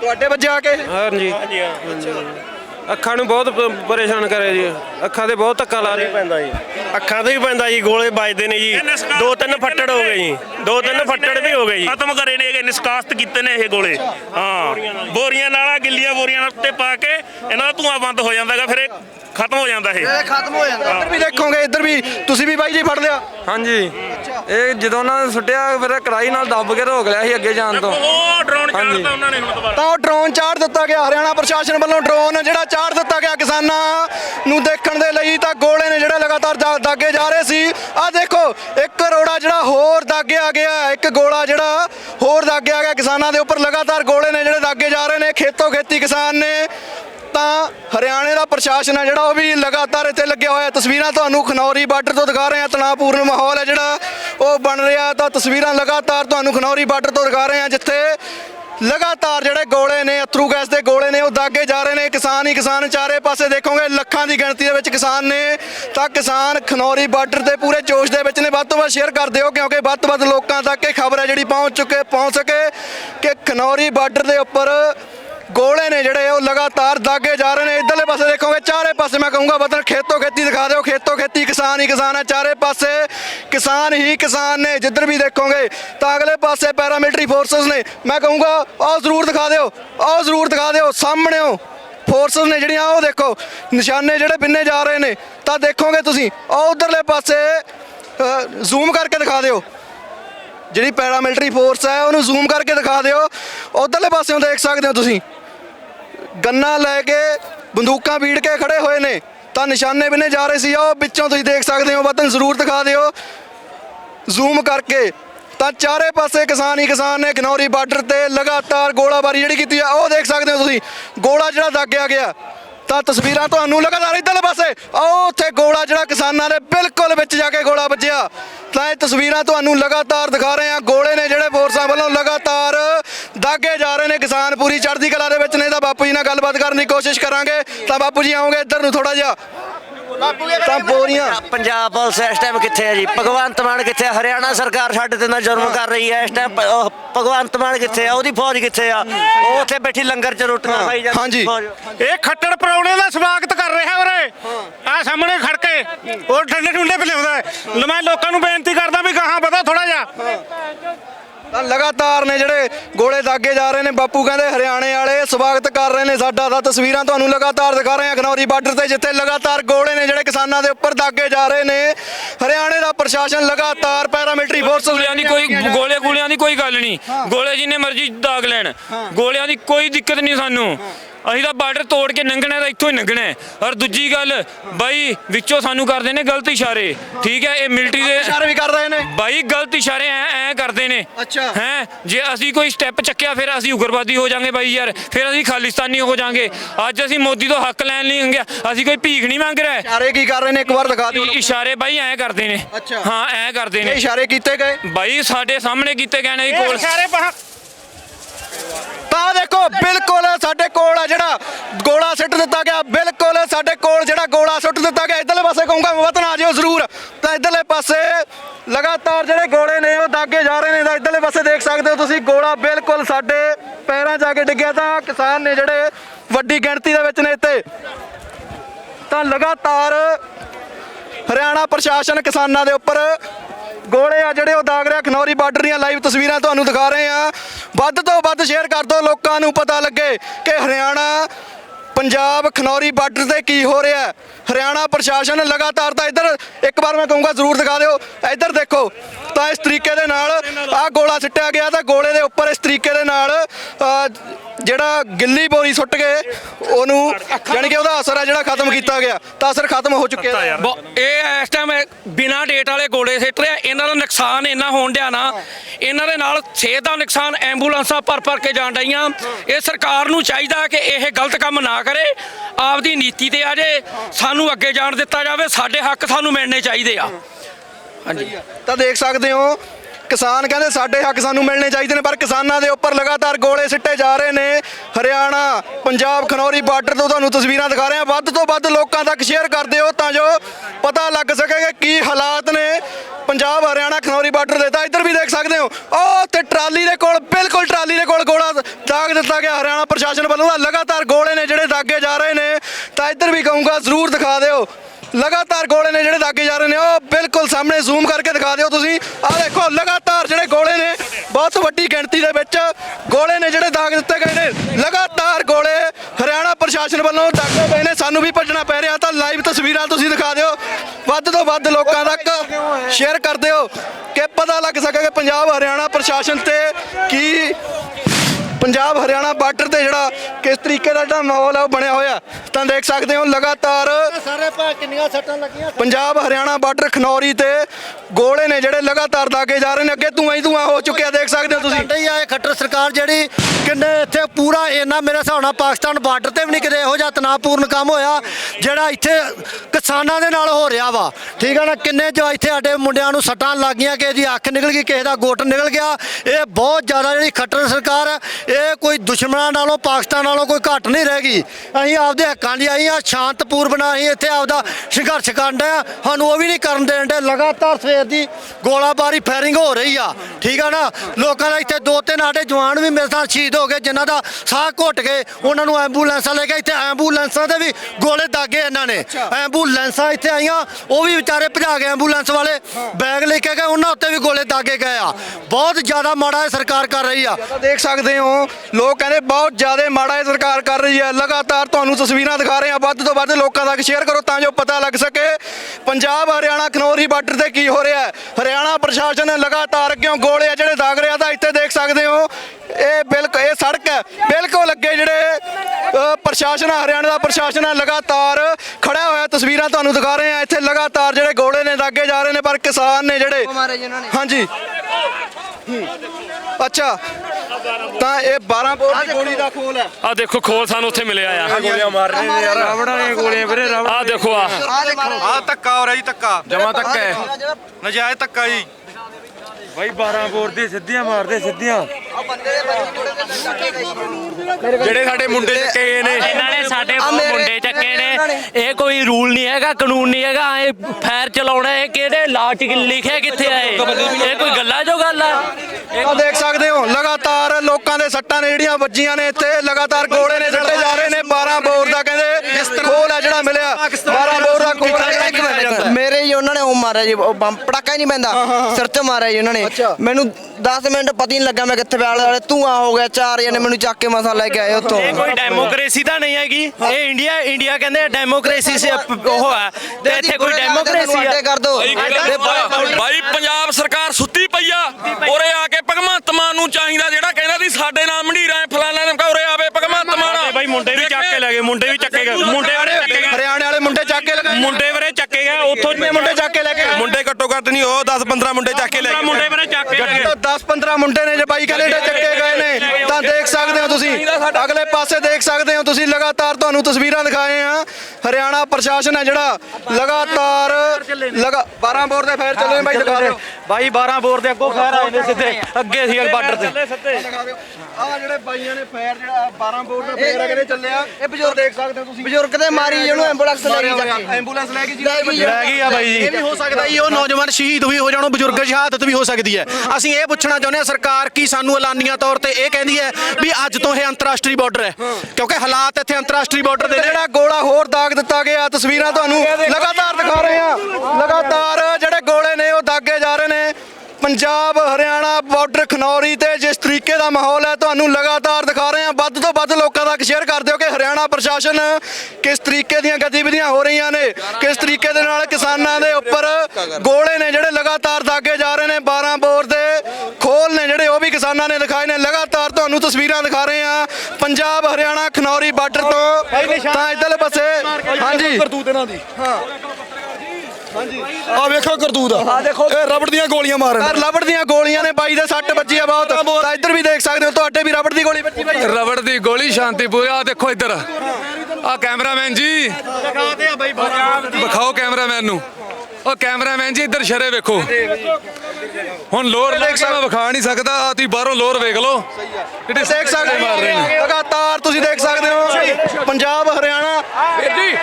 ਤੁਹਾਡੇ ਵੱਜਿਆ ਆ ਕੇ? ਹਾਂਜੀ। ਅੱਖਾਂ ਨੂੰ ਬਹੁਤ ਪ- ਪਰੇਸ਼ਾਨ ਕਰਿਆ ਜੀ। ਅੱਖਾਂ ਤੇ ਬਹੁਤ ਧੱਕਾ ਲਾ ਰਹੇ। ਪੈਂਦਾ ਜੀ। ਅੱਖਾਂ ਤੇ ਵੀ ਪੈਂਦਾ ਜੀ ਗੋਲੇ ਵੱਜਦੇ ਨੇ ਜੀ। ਦੋ ਤਿੰਨ ਫੱਟੜ ਹੋ ਗਏ ਜੀ। ਦੋ ਤਿੰਨ ਫੱਟੜ ਵੀ ਹੋ ਗਏ ਜੀ। ਖਤਮ ਕਰੇ ਨੇ ਇਹ ਨਿਸ਼ਕਾਸਤ ਕੀਤੇ ਨੇ ਇਹ ਗੋਲੇ। ਹਾਂ ਬੋਰੀਆਂ ਨਾਲਾਂ ਗਿੱਲੀਆਂ ਬੋਰੀਆਂ ਨਾਲ ਉੱਤੇ ਪਾ ਕੇ ਇਹਨਾਂ ਦਾ ਧੂਆਂ ਬੰਦ ਹੋ ਜਾਂਦਾ ਹੈਗਾ ਫਿਰ ਇਹ ਖਤਮ ਹੋ ਜਾਂਦਾ ਇਹ। ਇਹ ਖਤਮ ਹੋ ਜਾਂਦਾ। ਇੱਧਰ ਵੀ ਦੇਖੋਗੇ ਇੱਧਰ ਵੀ ਤੁਸੀਂ ਵੀ ਬਾਈ ਜੀ ਫੜ ਲਿਆ। ਹਾਂਜੀ। ਇਹ ਜਦੋਂ ਉਹਨਾਂ ਨੇ ਸੁੱਟਿਆ ਫਿਰ ਕੜਾਈ ਨਾਲ ਦੱਬ ਕੇ ਰੋਕ ਲਿਆ ਸੀ ਅੱਗੇ ਜਾਣ ਤੋਂ। ਉਹ ਡਰੋਨ ਹਾਂਜੀ। ਚਾੜਦਾ ਉਹਨਾਂ ਨੇ ਹੁਣ ਦੁਬਾਰਾ। ਤਾਂ ਉਹ ਡਰੋਨ ਚਾੜ ਦਿੱਤਾ ਗਿਆ ਹਰਿਆਣਾ ਪ੍ਰਸ਼ਾਸਨ ਵੱਲੋਂ ਡਰੋਨ ਜਿਹੜਾ ਚਾੜ ਦਿੱਤਾ ਗਿਆ ਕਿਸਾਨਾਂ ਨੂੰ ਦੇਖਣ ਦੇ ਲਈ ਤਾਂ ਗੋਲੇ ਨੇ ਜਿਹੜੇ ਲਗਾਤਾਰ ਦਾ- ਦਾਗੇ ਜਾ ਰਹੇ ਸੀ। ਆ ਦੇਖੋ ਇੱਕ ਕਰੋੜਾ ਜਿਹੜਾ ਹੋਰ ਦਾਗਿਆ ਗਿਆ। ਇੱਕ ਗੋਲਾ ਜਿਹੜਾ ਹੋਰ ਦਾਗਿਆ ਗਿਆ ਕਿਸਾਨਾਂ ਦੇ ਉੱਪਰ ਲਗਾਤਾਰ ਗੋਲੇ ਨੇ ਜਿਹੜੇ ਦਾਗੇ ਜਾ ਰਹੇ ਨੇ। ਖੇਤੋਂ ਖੇਤੀ ਕਿਸਾਨ ਨੇ। ਤਾਂ ਹਰਿਆਣੇ ਦਾ ਪ੍ਰਸ਼ਾਸਨ ਹੈ ਜਿਹੜਾ, ਉਹ ਵੀ ਲਗਾਤਾਰ ਇੱਥੇ ਲੱਗਿਆ ਹੋਇਆ। ਤਸਵੀਰਾਂ ਤੁਹਾਨੂੰ ਖਨੌਰੀ ਬਾਰਡਰ ਤੋਂ ਦਿਖਾ ਰਹੇ ਹਾਂ। ਤਣਾਅਪੂਰਨ ਮਾਹੌਲ ਹੈ ਜਿਹੜਾ, ਉਹ ਬਣ ਰਿਹਾ ਤਾਂ ਤਸਵੀਰਾਂ ਲਗਾਤਾਰ ਤੁਹਾਨੂੰ ਖਨੌਰੀ ਬਾਰਡਰ ਤੋਂ ਦਿਖਾ ਰਹੇ ਹਾਂ, ਜਿੱਥੇ ਲਗਾਤਾਰ ਜਿਹੜੇ ਗੋਲੇ ਨੇ, ਅਥਰੂ ਗੈਸ ਦੇ ਗੋਲੇ ਨੇ, ਉਹ ਦਾਗੇ ਜਾ ਰਹੇ ਨੇ। ਕਿਸਾਨ ਹੀ ਕਿਸਾਨ, ਚਾਰੇ ਪਾਸੇ ਦੇਖੋਗੇ, ਲੱਖਾਂ ਦੀ ਗਿਣਤੀ ਦੇ ਵਿੱਚ ਕਿਸਾਨ ਨੇ। ਤਾਂ ਕਿਸਾਨ ਖਨੌਰੀ ਬਾਰਡਰ ਤੇ ਪੂਰੇ ਜੋਸ਼ ਦੇ ਵਿੱਚ ਨੇ। ਵੱਧ ਤੋਂ ਵੱਧ ਸ਼ੇਅਰ ਕਰ ਦਿਓ, ਕਿਉਂਕਿ ਵੱਧ ਤੋਂ ਵੱਧ ਲੋਕਾਂ ਤੱਕ ਇਹ ਖਬਰ ਹੈ ਜਿਹੜੀ ਪਹੁੰਚ ਚੁੱਕੇ, ਪਹੁੰਚ ਸਕੇ ਕਿ ਖਨੌਰੀ ਬਾਰਡਰ ਦੇ ਉੱਪਰ ਗੋਲੇ ਨੇ ਜਿਹੜੇ ਉਹ ਲਗਾਤਾਰ ਦਾਗੇ ਜਾ ਰਹੇ ਨੇ। ਇਧਰਲੇ ਪਾਸੇ ਦੇਖੋਗੇ, ਚਾਰੇ ਪਾਸੇ ਮੈਂ ਕਹੂੰਗਾ, ਵਤਨ ਖੇਤੋਂ ਖੇਤੀ ਦਿਖਾ ਦਿਓ। ਖੇਤੋਂ ਖੇਤੀ ਕਿਸਾਨ ਹੀ ਕਿਸਾਨ ਹੈ ਚਾਰੇ ਪਾਸੇ ਕਿਸਾਨ ਹੀ ਕਿਸਾਨ ਨੇ। ਜਿੱਧਰ ਵੀ ਦੇਖੋਗੇ, ਤਾਂ ਅਗਲੇ ਪਾਸੇ ਪੈਰਾਮਿਲਟਰੀ ਫੋਰਸਸ ਨੇ। ਮੈਂ ਕਹੂੰਗਾ, ਆਓ ਜ਼ਰੂਰ ਦਿਖਾ ਦਿਓ, ਆਓ ਜ਼ਰੂਰ ਦਿਖਾ ਦਿਓ। ਸਾਹਮਣੇਓ ਫੋਰਸਸ ਨੇ ਜਿਹੜੀਆਂ ਉਹ ਦੇਖੋ। ਨਿਸ਼ਾਨੇ ਜਿਹੜੇ ਬਿੰਨੇ ਜਾ ਰਹੇ ਨੇ, ਤਾਂ ਦੇਖੋਗੇ ਤੁਸੀਂ। ਆਓ ਉਧਰਲੇ ਪਾਸੇ ਜ਼ੂਮ ਕਰਕੇ ਦਿਖਾ ਦਿਓ। ਜਿਹੜੀ ਪੈਰਾਮਿਲਟਰੀ ਫੋਰਸ ਹੈ, ਉਹਨੂੰ ਜ਼ੂਮ ਕਰਕੇ ਦਿਖਾ ਦਿਓ। ਉਧਰਲੇ ਪਾਸਿਓਂ ਦੇਖ ਸਕਦੇ ਹੋ ਤੁਸੀਂ। ਗੰਨਾ ਲੈ ਕੇ ਬੰਦੂਕਾਂ ਵੀੜ ਕੇ ਖੜੇ ਹੋਏ ਨੇ। ਤਾਂ ਨਿਸ਼ਾਨੇ ਬਿਨੇ ਜਾ ਰਹੇ ਸੀ। ਉਹ ਵਿੱਚੋਂ ਤੁਸੀਂ ਦੇਖ ਸਕਦੇ ਹੋ, ਵਤਨ ਜ਼ਰੂਰ ਦਿਖਾ ਦਿਓ। ਜ਼ੂਮ ਕਰਕੇ। ਤਾਂ ਚਾਰੇ ਪਾਸੇ ਕਿਸਾਨ ਹੀ ਕਿਸਾਨ ਨੇ, ਖਨੌਰੀ ਬਾਰਡਰ ਤੇ ਲਗਾਤਾਰ ਗੋਲਾਬਾਰੀ ਜਿਹੜੀ ਕੀਤੀ ਆ, ਉਹ ਦੇਖ ਸਕਦੇ ਹੋ ਤੁਸੀਂ। ਗੋਲਾ ਜਿਹੜਾ ਦਾਗਿਆ ਗਿਆ। ਤਾਂ ਤਸਵੀਰਾਂ ਤੁਹਾਨੂੰ ਲਗਾਤਾਰ ਇੱਧਰਲੇ ਪਾਸੇ। ਆਓ, ਉੱਥੇ ਗੋਲਾ ਜਿਹੜਾ ਕਿਸਾਨਾਂ ਦੇ ਬਿਲਕੁਲ ਵਿੱਚ ਜਾ ਕੇ ਗੋਲਾ ਵੱਜਿਆ। ਤਾਂ ਇਹ ਤਸਵੀਰਾਂ ਤੁਹਾਨੂੰ ਲਗਾਤਾਰ ਦਿਖਾ ਰਹੇ ਹਾਂ। ਗੋਲੇ ਨੇ ਜਿਹੜੇ ਫੋਰਸਾਂ ਵੱਲੋਂ ਲਗਾਤਾਰ ਦਾਗੇ ਜਾ ਰਹੇ ਨੇ ਕਿਸਾਨ ਪੂਰੀ ਚੜ੍ਹਦੀ ਕਲਾ ਦੇ ਵਿੱਚ ਨੇ ਤਾਂ ਬਾਪੂ ਜੀ ਨਾਲ ਗੱਲਬਾਤ ਕਰਨ ਦੀ ਕੋਸ਼ਿਸ਼ ਕਰਾਂਗੇ। ਤਾਂ ਬਾਪੂ ਜੀ ਆਓਗੇ ਇੱਧਰ ਨੂੰ ਥੋੜਾ ਜਿਹਾ? ਤਾਂ ਬੋਰੀਆਂ। ਪੰਜਾਬ ਪੁਲਿਸ ਇਸ ਟਾਈਮ ਕਿੱਥੇ ਹੈ ਜੀ? ਭਗਵੰਤ ਮਾਨ ਕਿੱਥੇ ਹੈ? ਹਰਿਆਣਾ ਸਰਕਾਰ ਸਾਡੇ ਤੇ ਨਾਲ ਜ਼ੁਲਮ ਕਰ ਰਹੀ ਹੈ। ਇਸ ਟਾਈਮ ਭਗਵੰਤ ਮਾਨ ਕਿੱਥੇ ਆ? ਉਹਦੀ ਫੌਜ ਕਿੱਥੇ ਆ? ਉਹ ਉੱਥੇ ਬੈਠੀ ਲੰਗਰ ਚ ਰੋਟੀਆਂ ਖਾਈ ਜਾਂਦੀ ਹਾਂਜੀ। ਇਹ ਖੱਟੜ ਪਰੌਣੇ ਦਾ ਸਵਾਗਤ ਕਰ ਰਿਹਾ ਉਰੇ ਆ ਸਾਹਮਣੇ ਖੜ ਕੇ। ਉਹ ਠੰਡੇ ਠੁੰਡੇ ਪਿਲਾਉਂਦਾ ਮੈਂ ਲੋਕਾਂ ਨੂੰ ਬੇਨਤੀ ਕਰਦਾ ਵੀ ਗਾਹਾਂ ਵਧੋ ਥੋੜਾ ਜਿਹਾ। ਤਾਂ ਲਗਾਤਾਰ ਨੇ ਜਿਹੜੇ ਗੋਲੇ ਦਾਗੇ ਜਾ ਰਹੇ ਨੇ, ਬਾਪੂ ਕਹਿੰਦੇ ਹਰਿਆਣੇ ਵਾਲੇ ਸਵਾਗਤ ਕਰ ਰਹੇ ਨੇ ਸਾਡਾ, ਤਾਂ ਤਸਵੀਰਾਂ ਤੁਹਾਨੂੰ ਲਗਾਤਾਰ ਦਿਖਾ ਰਹੇ ਹਾਂ। ਖਨੌਰੀ ਬਾਰਡਰ ਤੇ ਜਿੱਥੇ ਲਗਾਤਾਰ ਗੋਲੇ ਨੇ ਜਿਹੜੇ ਕਿਸਾਨਾਂ ਦੇ ਉੱਪਰ ਦਾਗੇ ਜਾ ਰਹੇ ਨੇ, ਹਰਿਆਣੇ ਪ੍ਰਸ਼ਾਸਨ ਲਗਾਤਾਰ ਪੈਰਾਮਿਲਟਰੀ ਫੋਰਸਸ ਗੋਲਿਆਂ ਦੀ ਕੋਈ ਗੋਲੇ ਗੋਲਿਆਂ ਦੀ ਕੋਈ ਗੱਲ ਨਹੀਂ। ਗੋਲੇ ਜਿੰਨੇ ਮਰਜ਼ੀ ਦਾਗ ਲੈਣ। ਗੋਲਿਆਂ ਦੀ ਕੋਈ ਦਿੱਕਤ ਨਹੀਂ ਸਾਨੂੰ। ਅਸੀਂ ਤਾਂ ਬਾਰਡਰ ਤੋੜ ਕੇ ਲੰਘਣਾ ਤਾਂ ਇੱਥੋਂ ਹੀ ਲੰਘਣਾ ਹੈ। ਔਰ ਦੂਜੀ ਗੱਲ ਬਾਈ ਵਿੱਚੋਂ ਸਾਨੂੰ ਕਰਦੇ ਨੇ ਗਲਤ ਇਸ਼ਾਰੇ। ਠੀਕ ਹੈ ਇਹ ਮਿਲਟਰੀ ਦੇ ਇਸ਼ਾਰੇ ਵੀ ਕਰ ਰਹੇ ਨੇ। ਬਾਈ ਗਲਤ ਇਸ਼ਾਰੇ ਐ ਐ ਕਰਦੇ ਨੇ। ਅੱਛਾ। ਹੈ ਜੇ ਅਸੀਂ ਕੋਈ ਸਟੈਪ ਚੱਕਿਆ ਫਿਰ ਅਸੀਂ ਉਗਰਵਾਦੀ ਹੋ ਜਾਾਂਗੇ ਬਾਈ ਯਾਰ। ਫਿਰ ਅਸੀਂ ਖਾਲਿਸਤਾਨੀ ਹੋ ਜਾਾਂਗੇ। ਅੱਜ ਅਸੀਂ ਮੋਦੀ ਤੋਂ ਹੱਕ ਲੈਣ ਲਈ ਗਏ ਅਸੀਂ ਕੋਈ ਭੀਖ ਨਹੀਂ ਮੰਗ ਰਿਹਾ। ਇਸ਼ਾਰੇ ਕੀ ਕਰ ਰਹੇ ਨੇ? ਇੱਕ ਵਾਰ ਦਿਖਾ ਦਿਓ ਇਸ਼ਾਰੇ ਬਾਈ ਐ ਕਰਦੇ ਨੇ। ਅੱਛਾ। ਹਾਂ ਐ ਕਰਦੇ ਇਹ ਨੇ ਇਸ਼ਾਰੇ ਕੀਤੇ ਗਏ? ਬਾਈ ਸਾਡੇ ਸਾਹਮਣੇ ਕੀਤੇ ਗਏ ਨੇ ਜੀ ਕੋਲ। ਸਾਰੇ ਬਾਹਾਂ ਤਾਂ ਦੇਖੋ ਬਿਲਕੁਲ ਸਾਡੇ ਕੋਲ ਆ ਜਿਹੜਾ ਗੋਲਾ ਸਿੱਟ ਦਿੱਤਾ ਗਿਆ। ਬਿਲਕੁਲ ਸਾਡੇ ਕੋਲ ਜਿਹੜਾ ਗੋਲਾ ਸੁੱਟ ਦਿੱਤਾ ਗਿਆ। ਇਧਰਲੇ ਪਾਸੇ ਕਹੂੰਗਾ ਵਤਨ ਆ ਜਿਓ ਜ਼ਰੂਰ। ਤਾਂ ਇਧਰਲੇ ਪਾਸੇ ਲਗਾਤਾਰ ਜਿਹੜੇ ਗੋਲੇ ਨੇ ਉਹ ਦਾਗੇ ਜਾ ਰਹੇ ਨੇ। ਤਾਂ ਇਧਰਲੇ ਪਾਸੇ ਦੇਖ ਸਕਦੇ ਹੋ ਤੁਸੀਂ ਗੋਲਾ ਬਿਲਕੁਲ ਸਾਡੇ ਪੈਰਾਂ 'ਚ ਆ ਕੇ ਡਿੱਗਿਆ ਤਾਂ ਕਿਸਾਨ ਨੇ ਜਿਹੜੇ ਵੱਡੀ ਗਿਣਤੀ ਦੇ ਵਿੱਚ ਨੇ ਇੱਥੇ। ਤਾਂ ਲਗਾਤਾਰ ਹਰਿਆਣਾ ਪ੍ਰਸ਼ਾਸਨ ਕਿਸਾਨਾਂ ਦੇ ਉੱਪਰ ਗੋਲੇ ਆ ਜਿਹੜੇ ਉਹ ਦਾਗ ਰਿਹਾ। ਖਨੌਰੀ ਬਾਰਡਰ ਦੀਆਂ ਲਾਈਵ ਤਸਵੀਰਾਂ ਤੁਹਾਨੂੰ ਦਿਖਾ ਰਹੇ ਆ ਵੱਧ ਤੋਂ ਵੱਧ ਸ਼ੇਅਰ ਕਰ ਦਿਓ, ਲੋਕਾਂ ਨੂੰ ਪਤਾ ਲੱਗੇ ਕਿ ਹਰਿਆਣਾ, ਪੰਜਾਬ, ਖਨੌਰੀ ਬਾਰਡਰ ਤੇ ਕੀ ਹੋ ਰਿਹਾ ਹੈ। ਹਰਿਆਣਾ ਪ੍ਰਸ਼ਾਸਨ ਲਗਾਤਾਰ ਤਾਂ ਇੱਧਰ, ਇੱਕ ਵਾਰ ਮੈਂ ਕਹੂੰਗਾ ਜ਼ਰੂਰ ਦਿਖਾ ਦਿਓ। ਇੱਧਰ ਦੇਖੋ, ਤਾਂ ਇਸ ਤਰੀਕੇ ਦੇ ਨਾਲ ਆਹ ਗੋਲਾ ਸਿੱਟਿਆ ਗਿਆ ਤਾਂ ਗੋਲੇ ਦੇ ਉੱਪਰ ਇਸ ਤਰੀਕੇ ਦੇ ਨਾਲ ਜਿਹੜਾ ਗਿੱਲੀ ਬੋਰੀ ਸੁੱਟ ਕੇ ਉਹਨੂੰ ਯਾਨੀ ਕਿ ਉਹਦਾ ਅਸਰ ਹੈ ਜਿਹੜਾ ਖਤਮ ਕੀਤਾ ਗਿਆ। ਤਾਂ ਅਸਰ ਖਤਮ ਹੋ ਚੁੱਕਿਆ। ਹੈ ਬ- ਇਹ ਇਸ ਟਾਈਮ ਬਿਨਾ ਡੇਟ ਵਾਲੇ ਗੋਲੇ ਸਿੱਟ ਰਿਹਾ। ਇਹਨਾਂ ਦਾ ਨੁਕਸਾਨ ਇੰਨਾ ਹੋਣ ਡਿਆ ਨਾ ਇਹਨਾਂ ਦੇ ਨਾਲ ਸਿਹਤ ਦਾ ਨੁਕਸਾਨ ਐਂਬੂਲੈਂਸਾਂ ਭਰ ਭਰ ਕੇ ਜਾਣ ਡਈਆਂ। ਇਹ ਸਰਕਾਰ ਨੂੰ ਚਾਹੀਦਾ ਕਿ ਇਹ ਗਲਤ ਕੰਮ ਨਾ ਕਰੇ ਆਪਦੀ ਨੀਤੀ ਤੇ ਆ ਜੇ ਸਾਨੂੰ ਅੱਗੇ ਜਾਣ ਦਿੱਤਾ ਜਾਵੇ। ਸਾਡੇ ਹੱਕ ਸਾਨੂੰ ਮਿਲਣੇ ਚਾਹੀਦੇ ਆ। ਹਾਂਜੀ ਤਾਂ ਦੇਖ ਸਕਦੇ ਹੋ ਕਿਸਾਨ ਕਹਿੰਦੇ ਸਾਡੇ ਹੱਕ ਸਾਨੂੰ ਮਿਲਣੇ ਚਾਹੀਦੇ ਨੇ, ਪਰ ਕਿਸਾਨਾਂ ਦੇ ਉੱਪਰ ਲਗਾਤਾਰ ਗੋਲੇ ਸਿੱਟੇ ਜਾ ਰਹੇ ਨੇ। ਹਰਿਆਣਾ, ਪੰਜਾਬ, ਖਨੌਰੀ ਬਾਰਡਰ ਤੋਂ ਤੁਹਾਨੂੰ ਤਸਵੀਰਾਂ ਦਿਖਾ ਰਹੇ ਹਾਂ। ਵੱਧ ਤੋਂ ਵੱਧ ਲੋਕਾਂ ਤੱਕ ਸ਼ੇਅਰ ਕਰ ਦਿਓ ਤਾਂ ਜੋ ਪਤਾ ਲੱਗ ਸਕੇ ਕਿ ਕੀ ਹਾਲਾਤ ਨੇ ਪੰਜਾਬ, ਹਰਿਆਣਾ, ਖਨੌਰੀ ਬਾਰਡਰ ਦੇ। ਤਾਂ ਇੱਧਰ ਵੀ ਦੇਖ ਸਕਦੇ ਹੋ। ਉਹ ਤੇ ਟਰਾਲੀ ਦੇ ਕੋਲ, ਬਿਲਕੁਲ ਟਰਾਲੀ ਦੇ ਕੋਲ ਗੋਲਾ ਦਾਗ ਦਿੱਤਾ ਗਿਆ ਹਰਿਆਣਾ ਪ੍ਰਸ਼ਾਸਨ ਵੱਲੋਂ। ਤਾਂ ਲਗਾਤਾਰ ਗੋਲੇ ਨੇ ਜਿਹੜੇ ਦਾਗੇ ਜਾ ਰਹੇ ਨੇ। ਤਾਂ ਇੱਧਰ ਵੀ ਕਹੂੰਗਾ ਜ਼ਰੂਰ ਦਿਖਾ ਦਿਓ। ਲਗਾਤਾਰ ਗੋਲੇ ਨੇ ਜਿਹੜੇ ਦਾਗੇ ਜਾ ਰਹੇ ਨੇ, ਉਹ ਬਿਲਕੁਲ ਸਾਹਮਣੇ ਜ਼ੂਮ ਕਰਕੇ ਦਿਖਾ ਦਿਓ ਤੁਸੀਂ। ਆਹ ਦੇਖੋ, ਲਗਾਤਾਰ ਜਿਹੜੇ ਗੋਲੇ ਨੇ, ਬਹੁਤ ਵੱਡੀ ਗਿਣਤੀ ਦੇ ਵਿੱਚ ਗੋਲੇ ਨੇ ਜਿਹੜੇ ਦਾਗ ਦਿੱਤੇ ਗਏ ਨੇ। ਲਗਾਤਾਰ ਗੋਲੇ ਹਰਿਆਣਾ ਪ੍ਰਸ਼ਾਸਨ ਵੱਲੋਂ ਦਾਗੇ ਗਏ ਨੇ, ਸਾਨੂੰ ਵੀ ਭੱਜਣਾ ਪੈ ਰਿਹਾ ਤਾਂ ਲਾਈਵ ਤਸਵੀਰਾਂ ਤੁਸੀਂ ਦਿਖਾ ਦਿਓ। ਵੱਧ ਤੋਂ ਵੱਧ ਲੋਕਾਂ ਤੱਕ ਸ਼ੇਅਰ ਕਰ ਦਿਓ ਕਿ ਪਤਾ ਲੱਗ ਸਕੇ ਕਿ ਪੰਜਾਬ, ਹਰਿਆਣਾ ਪ੍ਰਸ਼ਾਸਨ ਤੇ ਕੀ ਪੰਜਾਬ ਹਰਿਆਣਾ ਬਾਰਡਰ ਤੇ ਜਿਹੜਾ ਕਿਸ ਤਰੀਕੇ ਦਾ ਜਿਹੜਾ ਮਾਹੌਲ ਹੈ ਉਹ ਬਣਿਆ ਹੋਇਆ। ਤਾਂ ਦੇਖ ਸਕਦੇ ਹੋ ਲਗਾਤਾਰ ਸਾਰੇ ਭਾ ਕਿੰਨੀਆਂ ਸੱਟਾਂ ਲੱਗੀਆਂ। ਪੰਜਾਬ ਹਰਿਆਣਾ ਬਾਰਡਰ ਖਨੌਰੀ ਤੇ ਗੋਲੇ ਨੇ ਜਿਹੜੇ ਲਗਾਤਾਰ ਦਾਗੇ ਜਾ ਰਹੇ ਨੇ ਅੱਗੇ ਧੂਆਂ ਹੀ ਧੂਆਂ ਹੋ ਚੁੱਕਿਆ ਦੇਖ ਸਕਦੇ ਹੋ ਤੁਸੀਂ। ਸਾਡੇ ਹੀ ਆਏ ਖੱਟਰ ਸਰਕਾਰ ਜਿਹੜੀ ਕਿੰਨੇ ਇੱਥੇ ਪੂਰਾ ਇੰਨਾ ਮੇਰੇ ਹਿਸਾਬ ਨਾਲ ਪਾਕਿਸਤਾਨ ਬਾਰਡਰ ਤੇ ਵੀ ਨਹੀਂ ਕਿਤੇ ਇਹੋ ਜਿਹਾ ਤਣਾਅਪੂਰਨ ਕੰਮ ਹੋਇਆ ਜਿਹੜਾ ਇੱਥੇ ਕਿਸਾਨਾਂ ਦੇ ਨਾਲ ਹੋ ਰਿਹਾ ਵਾ। ਠੀਕ ਆ ਨਾ ਕਿੰਨੇ ਜੋ ਇੱਥੇ ਸਾਡੇ ਮੁੰਡਿਆਂ ਨੂੰ ਸੱਟਾਂ ਲੱਗੀਆਂ ਕਿ ਇਹਦੀ ਅੱਖ ਨਿਕਲ ਗਈ ਕਿਸੇ ਦਾ ਗੁੱਟ ਨਿਕਲ ਗਿਆ। ਇਹ ਬਹੁਤ ਜ਼ਿਆਦਾ ਜਿਹੜੀ ਖੱਟਰ ਸਰਕਾਰ ਹੈ ਇਹ ਕੋਈ ਦੁਸ਼ਮਣਾਂ ਨਾਲੋਂ ਪਾਕਿਸਤਾਨ ਨਾਲੋਂ ਕੋਈ ਘੱਟ ਨਹੀਂ ਰਹਿ ਗਈ। ਅਸੀਂ ਆਪਦੇ ਹੱਕਾਂ ਲਈ ਆਈ ਆ ਸ਼ਾਂਤਪੂਰਵਕ ਅਸੀਂ ਇੱਥੇ ਆਪਦਾ ਸੰਘਰਸ਼ ਕਰਨ ਆ ਸਾਨੂੰ ਉਹ ਵੀ ਨਹੀਂ ਕਰਨ ਦੇਣ ਦੇ ਲਗਾਤਾਰ ਸਵੇਰ ਦੀ ਗੋਲਾਬਾਰੀ ਫਾਇਰਿੰਗ ਹੋ ਰਹੀ ਆ। ਠੀਕ ਆ ਨਾ? ਲੋਕਾਂ ਦਾ ਇੱਥੇ ਦੋ ਤਿੰਨ ਸਾਡੇ ਜਵਾਨ ਵੀ ਮੇਰੇ ਨਾਲ ਸ਼ਹੀਦ ਹੋ ਗਏ ਜਿਨ੍ਹਾਂ ਦਾ ਸਾਹ ਘੁੱਟ ਗਏ। ਉਹਨਾਂ ਨੂੰ ਐਂਬੂਲੈਂਸਾਂ ਲੈ ਕੇ ਇੱਥੇ ਐਂਬੂਲੈਂਸਾਂ ਦੇ ਵੀ ਗੋਲੇ ਦਾਗੇ ਇਹਨਾਂ ਨੇ। ਐਂਬੂਲੈਂਸਾਂ ਇੱਥੇ ਆਈਆਂ ਉਹ ਵੀ ਵਿਚਾਰੇ ਭਜਾ ਗਏ ਐਂਬੂਲੈਂਸ ਵਾਲੇ। ਬੈਗ ਲੈ ਕੇ ਗਏ ਉਹਨਾਂ ਉੱਤੇ ਵੀ ਗੋਲੇ ਦਾਗੇ ਗਏ ਆ। ਬਹੁਤ ਜ਼ਿਆਦਾ ਮਾੜਾ ਇਹ ਸਰਕਾਰ ਕਰ ਰਹੀ ਆ। ਦੇਖ ਸਕਦੇ ਹੋ। ਲੋਕ ਕਹਿੰਦੇ ਬਹੁਤ ਜ਼ਿਆਦਾ ਮਾੜਾ ਇਹ ਸਰਕਾਰ ਕਰ ਰਹੀ ਹੈ। ਲਗਾਤਾਰ ਤੁਹਾਨੂੰ ਤਸਵੀਰਾਂ ਦਿਖਾ ਰਹੇ ਹਾਂ। ਵੱਧ ਤੋਂ ਵੱਧ ਲੋਕਾਂ ਤੱਕ ਸ਼ੇਅਰ ਕਰੋ ਤਾਂ ਜੋ ਪਤਾ ਲੱਗ ਸਕੇ ਪੰਜਾਬ ਹਰਿਆਣਾ ਖਨੌਰੀ ਬਾਰਡਰ ਤੇ ਕੀ ਹੋ ਰਿਹਾ ਹੈ। ਹਰਿਆਣਾ ਪ੍ਰਸ਼ਾਸਨ ਲਗਾਤਾਰ ਕਿਉਂ ਗੋਲੇ ਜਿਹੜੇ ਦਾਗ ਰਿਹਾ ਤਾਂ ਇੱਥੇ ਦੇਖ ਸਕਦੇ ਹੋ। ਇਹ ਬਿਲਕੁਲ ਇਹ ਸੜਕ ਹੈ। ਬਿਲਕੁਲ ਅੱਗੇ ਜਿਹੜੇ ਪ੍ਰਸ਼ਾਸਨ ਹਰਿਆਣਾ ਦਾ ਪ੍ਰਸ਼ਾਸਨ ਹੈ ਲਗਾਤਾਰ ਖੜਾ ਹੋਇਆ। ਤਸਵੀਰਾਂ ਤੁਹਾਨੂੰ ਦਿਖਾ ਰਹੇ ਹਾਂ। ਇੱਥੇ ਲਗਾਤਾਰ ਜਿਹੜੇ ਗੋਲੇ ਨੇ ਦਾਗੇ ਜਾ ਰਹੇ ਨੇ ਪਰ ਕਿਸਾਨ ਨੇ ਜਿਹੜੇ ਹਾਂਜੀ। ਅੱਛਾ। ਤਾਂ ਇਹ 12 ਬੋਰ ਦੀ ਗੋਲੀ ਦਾ ਖੋਲ ਹੈ। ਆ ਦੇਖੋ ਖੋਲ ਸਾਨੂੰ ਉੱਥੇ ਮਿਲਿਆ ਆ ਗੋਲੀਆਂ ਮਾਰ ਰਹੇ ਨੇ ਯਾਰ। ਰਾਵੜਾਂ ਦੀਆਂ ਗੋਲੀਆਂ ਵੀਰੇ ਆ ਦੇਖੋ ਆ ਆ ਧੱਕਾ ਹੋ ਰਿਹਾ ਜੀ ਧੱਕਾ। ਜਮਾ ਤੱਕ ਹੈ। ਨਜਾਇਜ਼ ਧੱਕਾ ਜੀ। ਬਾਈ 12 ਬੋਰ ਦੀ ਸਿੱਧੀਆਂ ਮਾਰਦੇ ਸਿੱਧੀਆਂ। ਜਿਹੜੇ ਸਾਡੇ ਮੁੰਡੇ ਚੱਕੇ ਨੇ। ਇਹਨਾਂ ਨੇ ਸਾਡੇ ਮੁੰਡੇ ਚੱਕੇ ਨੇ। ਇਹ ਕੋਈ ਰੂਲ ਨਹੀਂ ਹੈਗਾ ਕਾਨੂੰਨ ਨਹੀਂ ਹੈਗਾ। ਇਹ ਫਾਇਰ ਚਲਾਉਣਾ ਇਹ ਕਿਹੜੇ 'ਚ ਲਿਖਿਆ ਕਿੱਥੇ ਆ ਇਹ? ਕੋਈ ਗੱਲਾਂ ਜੋ ਗੱਲ ਆ? ਇਹ ਦੇਖ ਸਕਦੇ ਹੋ ਲਗਾਤਾਰ ਲੋਕਾਂ ਦੇ ਸੱਟਾਂ ਨੇ ਜਿਹੜੀਆਂ ਵੱਜੀਆਂ ਨੇ ਇੱਥੇ ਲਗਾਤਾਰ ਗੋਲੇ ਨੇ ਸੱਟੇ ਜਾ ਰਹੇ ਨੇ 12 ਬੋਰ ਦਾ ਕਹਿੰਦੇ ਖੋਲ ਹੈ ਜਿਹੜਾ ਮਿਲਿਆ। 12 ਬੋਰ ਦਾ ਮਿੰਟ ਮੇਰੇ ਜੀ ਉਹਨਾਂ ਨੇ ਉਹ ਮਾਰਿਆ ਜੀ ਉਹ ਬੰਬ ਪੜਾਕਾ ਹੀ ਨਹੀਂ ਪੈਂਦਾ ਸਿਰ ਤੇ ਮਾਰਿਆ ਜੀ ਉਹਨਾਂ ਨੇ। ਮੈਨੂੰ 10 ਮਿੰਟ ਪਤਾ ਨਹੀਂ ਲੱਗਾ ਮੈਂ ਕਿੱਥੇ ਵਾਲੇ ਵਾਲੇ ਧੂਆਂ ਹੋ ਗਿਆ ਚਾਰ ਜਣੇ ਮੈਨੂੰ ਚੱਕ ਕੇ ਮਸਾ ਲੈ ਕੇ ਆਏ ਉੱਥੋਂ। ਇਹ ਕੋਈ ਡੈਮੋਕ੍ਰੇਸੀ ਤਾਂ ਨਹੀਂ ਹੈਗੀ। ਇਹ ਇੰਡੀਆ ਇੰਡੀਆ ਕਹਿੰਦੇ ਡੈਮੋਕ੍ਰੇਸੀ ਸੇ ਉਹ ਹੈ। ਤੇ ਇੱਥੇ ਕੋਈ ਡੈਮੋਕ੍ਰੇਸੀ ਆ। ਕਰ ਦੋ ਬਾਈ ਪੰਜਾਬ ਸਰਕਾਰ ਸੁੱਤੀ ਪਈ ਆ। ਉਰੇ ਆ ਨੂੰ ਚਾਹੀਦਾ ਜਿਹੜਾ ਕਹਿੰਦਾ ਸੀ ਸਾਡੇ ਨਾਲ ਮੰਡੀਰਾਂ ਫਲਾਣਾ ਨੇ ਉਰੇ ਆਵੇ ਭਗਵੰਤ ਮਾਨ ਬਾਈ ਮੁੰਡੇ ਵੀ ਚੱਕ ਕੇ ਲੈ ਗਏ ਮੁੰਡੇ ਵੀ ਚੱਕੇ ਗਏ। ਮੁੰਡੇ ਵਾਲੇ ਚੱਕੇ ਗਏ। ਹਰਿਆਣੇ ਵਾਲੇ ਮੁੰਡੇ ਚੱਕ ਕੇ ਲਗਾਏ। ਮੁੰਡੇ ਵੀਰੇ ਚੱਕੇ ਗਏ ਉੱਥੋਂ ਕਿੰਨੇ ਮੁੰਡੇ ਚੱਕ ਕੇ ਲੈ ਕੇ ਮੁੰਡੇ ਘੱਟੋ ਘੱਟ ਨਹੀਂ ਉਹ 10 15 ਮੁੰਡੇ ਚੱਕ ਕੇ ਲੈ ਗਏ। ਮੁੰਡੇ ਵੀਰੇ ਚੱਕ ਕੇ ਲੈ ਗਏ। 10 15 ਮੁੰਡੇ ਨੇ ਜੇ ਬਾਈ ਜਿਹੜੇ ਚੱਕੇ ਗਏ ਨੇ ਤਾਂ ਦੇਖ ਸਕਦੇ ਹੋ ਤੁਸੀਂ। ਅਗਲੇ ਪਾਸੇ ਦੇਖ ਸਕਦੇ ਹੋ ਤੁਸੀਂ ਲਗਾਤਾਰ ਤੁਹਾਨੂੰ ਤਸਵੀਰਾਂ ਦਿਖਾਏ ਆ। ਹਰਿਆਣਾ ਪ੍ਰਸ਼ਾਸਨ ਹੈ ਜਿਹੜਾ ਲਗਾਤਾਰ ਲਗਾ 12 ਬੋਰ ਦੇ ਫਾਇਰ ਚੱਲੇ ਬਾਈ ਦਿਖਾ ਦਿਓ। ਬਾਈ 12 ਬੋਰ ਦੇ ਅੱਗੋਂ ਖੈਰ ਆਏ ਨੇ ਸਿੱਧੇ। ਅੱਗੇ ਸੀ ਬਾਰਡਰ ਤੇ। ਆ ਜਿਹੜੇ ਬਾਈਆਂ ਨੇ ਫਾਇਰ ਜਿਹੜਾ 12 ਬੋਰ ਦਾ ਫਾਇਰ ਕਹਿੰਦੇ ਚੱਲਿਆ ਇਹ ਬਜ਼ੁਰਗ ਦੇਖ ਸਕਦੇ ਹੋ ਤੁਸੀਂ। ਬਜ਼ੁਰਗ ਦੇ ਮਾਰੀ ਉਹਨੂੰ ਐਂਬੂਲੈਂਸ ਲੈ ਗਈ ਜਾ ਕੇ ਐਂਬੂਲੈਂਸ ਲੈ ਕੇ ਜੀ। ਲੈ ਗਈ ਰਹਿ ਗਈ ਆ ਬਾਈ ਜੀ। ਇਹ ਵੀ ਹੋ ਸਕਦਾ ਜੀ ਉਹ ਨੌਜਵਾਨ ਸ਼ਹੀਦ ਵੀ ਹੋ ਜਾਣੋ ਬਜ਼ੁਰਗ ਸ਼ਹਾਦਤ ਵੀ ਹੋ ਸਕਦੀ ਹੈ। ਅਸੀਂ ਇਹ ਪੁੱਛਣਾ ਚਾਹੁੰਦੇ ਹਾਂ ਸਰਕਾਰ ਕੀ ਸਾਨੂੰ ਐਲਾਨੀਆਂ ਤੌਰ ਤੇ ਇਹ ਕਹਿੰਦੀ ਹੈ ਵੀ ਅੱਜ ਤੋਂ ਇਹ ਅੰਤਰਰਾਸ਼ਟਰੀ ਬਾਰਡਰ ਹੈ? ਕਿਉਂਕਿ ਹਾਲਾਤ ਇੱਥੇ ਅੰਤਰਰਾਸ਼ਟਰੀ ਬਾਰਡਰ ਦੇ ਨੇ। ਜਿਹੜਾ ਗੋਲਾ ਹੋਰ ਦਾਗ ਦਿੱਤਾ ਗਿਆ ਤਸਵੀਰਾਂ ਤੁਹਾਨੂੰ ਲਗਾਤਾਰ ਦਿਖਾ ਰਹੇ ਹਾਂ। ਲਗਾਤਾਰ ਜਿਹੜੇ ਗੋਲੇ ਨੇ ਉਹ ਦਾਗੇ ਜਾ ਰਹੇ ਨੇ। ਪੰਜਾਬ ਹਰਿਆਣਾ ਬਾਰਡਰ ਖਨੌਰੀ ਤੇ ਜਿਸ ਤਰੀਕੇ ਦਾ ਮਾਹੌਲ ਹੈ ਤੁਹਾਨੂੰ ਲਗਾਤਾਰ ਦਿਖਾ ਰਹੇ ਹਾਂ। ਵੱਧ ਤੋਂ ਵੱਧ ਲੋਕਾਂ ਤੱਕ ਸ਼ੇਅਰ ਕਰ ਦਿਓ ਕਿ ਹਰਿਆਣਾ ਪ੍ਰਸ਼ਾਸਨ ਕਿਸ ਤਰੀਕੇ ਦੀਆਂ ਗਤੀਵਿਧੀਆਂ ਹੋ ਰਹੀਆਂ ਨੇ ਕਿਸ ਤਰੀਕੇ ਦੇ ਨਾਲ ਕਿਸਾਨਾਂ ਦੇ ਉੱਪਰ ਗੋਲੇ ਨੇ ਜਿਹੜੇ ਲਗਾਤਾਰ ਦਾਗੇ ਜਾ ਰਹੇ ਨੇ 12 ਬੋਰ ਦੇ ਖੋਲ ਨੇ ਜਿਹੜੇ ਉਹ ਵੀ ਕਿਸਾਨਾਂ ਨੇ ਦਿਖਾਏ ਨੇ। ਲਗਾਤਾਰ ਤੁਹਾਨੂੰ ਤਸਵੀਰਾਂ ਦਿਖਾ ਰਹੇ ਹਾਂ। ਪੰਜਾਬ ਹਰਿਆਣਾ ਖਨੌਰੀ ਬਾਰਡਰ ਤੋਂ ਤਾਂ ਇਧਰਲੇ ਪਾਸੇ ਹਾਂਜੀ। ਕਰਤੂਤ ਇਹਨਾਂ ਦੀ। ਹਾਂ। ਹਾਂਜੀ। ਆ ਵੇਖੋ ਕਰਤੂਤ ਆ। ਦੇਖੋ। ਇਹ ਰਬੜ ਦੀਆਂ ਗੋਲੀਆਂ ਮਾਰਨ। ਸਰ ਰਬੜ ਦੀਆਂ ਗੋਲੀਆਂ ਨੇ ਬਾਈ ਦੇ ਸੱਟ ਵੱਜੀ ਆ ਬਹੁਤ। ਤਾਂ ਇੱਧਰ ਵੀ ਦੇਖ ਸਕਦੇ ਹੋ ਤੁਹਾਡੇ ਵੀ ਰਬੜ ਦੀ ਗੋਲੀ ਵੱਜੀ ਬਾਈ। ਰਬੜ ਦੀ ਗੋਲੀ ਸ਼ਾਂਤੀਪੁਰ ਆ ਦੇਖੋ ਇੱਧਰ। ਆ ਕੈਮਰਾਮੈਨ ਜੀ। ਵਿਖਾਓ ਕੈਮਰਾਮੈਨ ਨੂੰ। ਉਹ ਕੈਮਰਾਮੈਨ ਜੀ ਇੱਧਰ ਸ਼ਰੇ ਵੇਖੋ। ਹੁਣ ਲੋਰ ਲੈ ਕੇ ਮੈਂ ਵਿਖਾ ਨਹੀਂ ਸਕਦਾ। ਆ ਤੁਸੀਂ ਬਾਹਰੋਂ ਲੋਰ ਵੇਖ ਲਓ। ਜਿਹੜੇ ਦੇਖ ਸਕਦੇ ਮਾਰ ਰਹੇ ਨੇ। ਹੋ ਲਗਾਤਾਰ ਤੁਸੀਂ ਦੇਖ ਸਕਦੇ ਹੋ। ਪੰਜਾਬ ਹਰਿਆਣਾ। ਜੀ।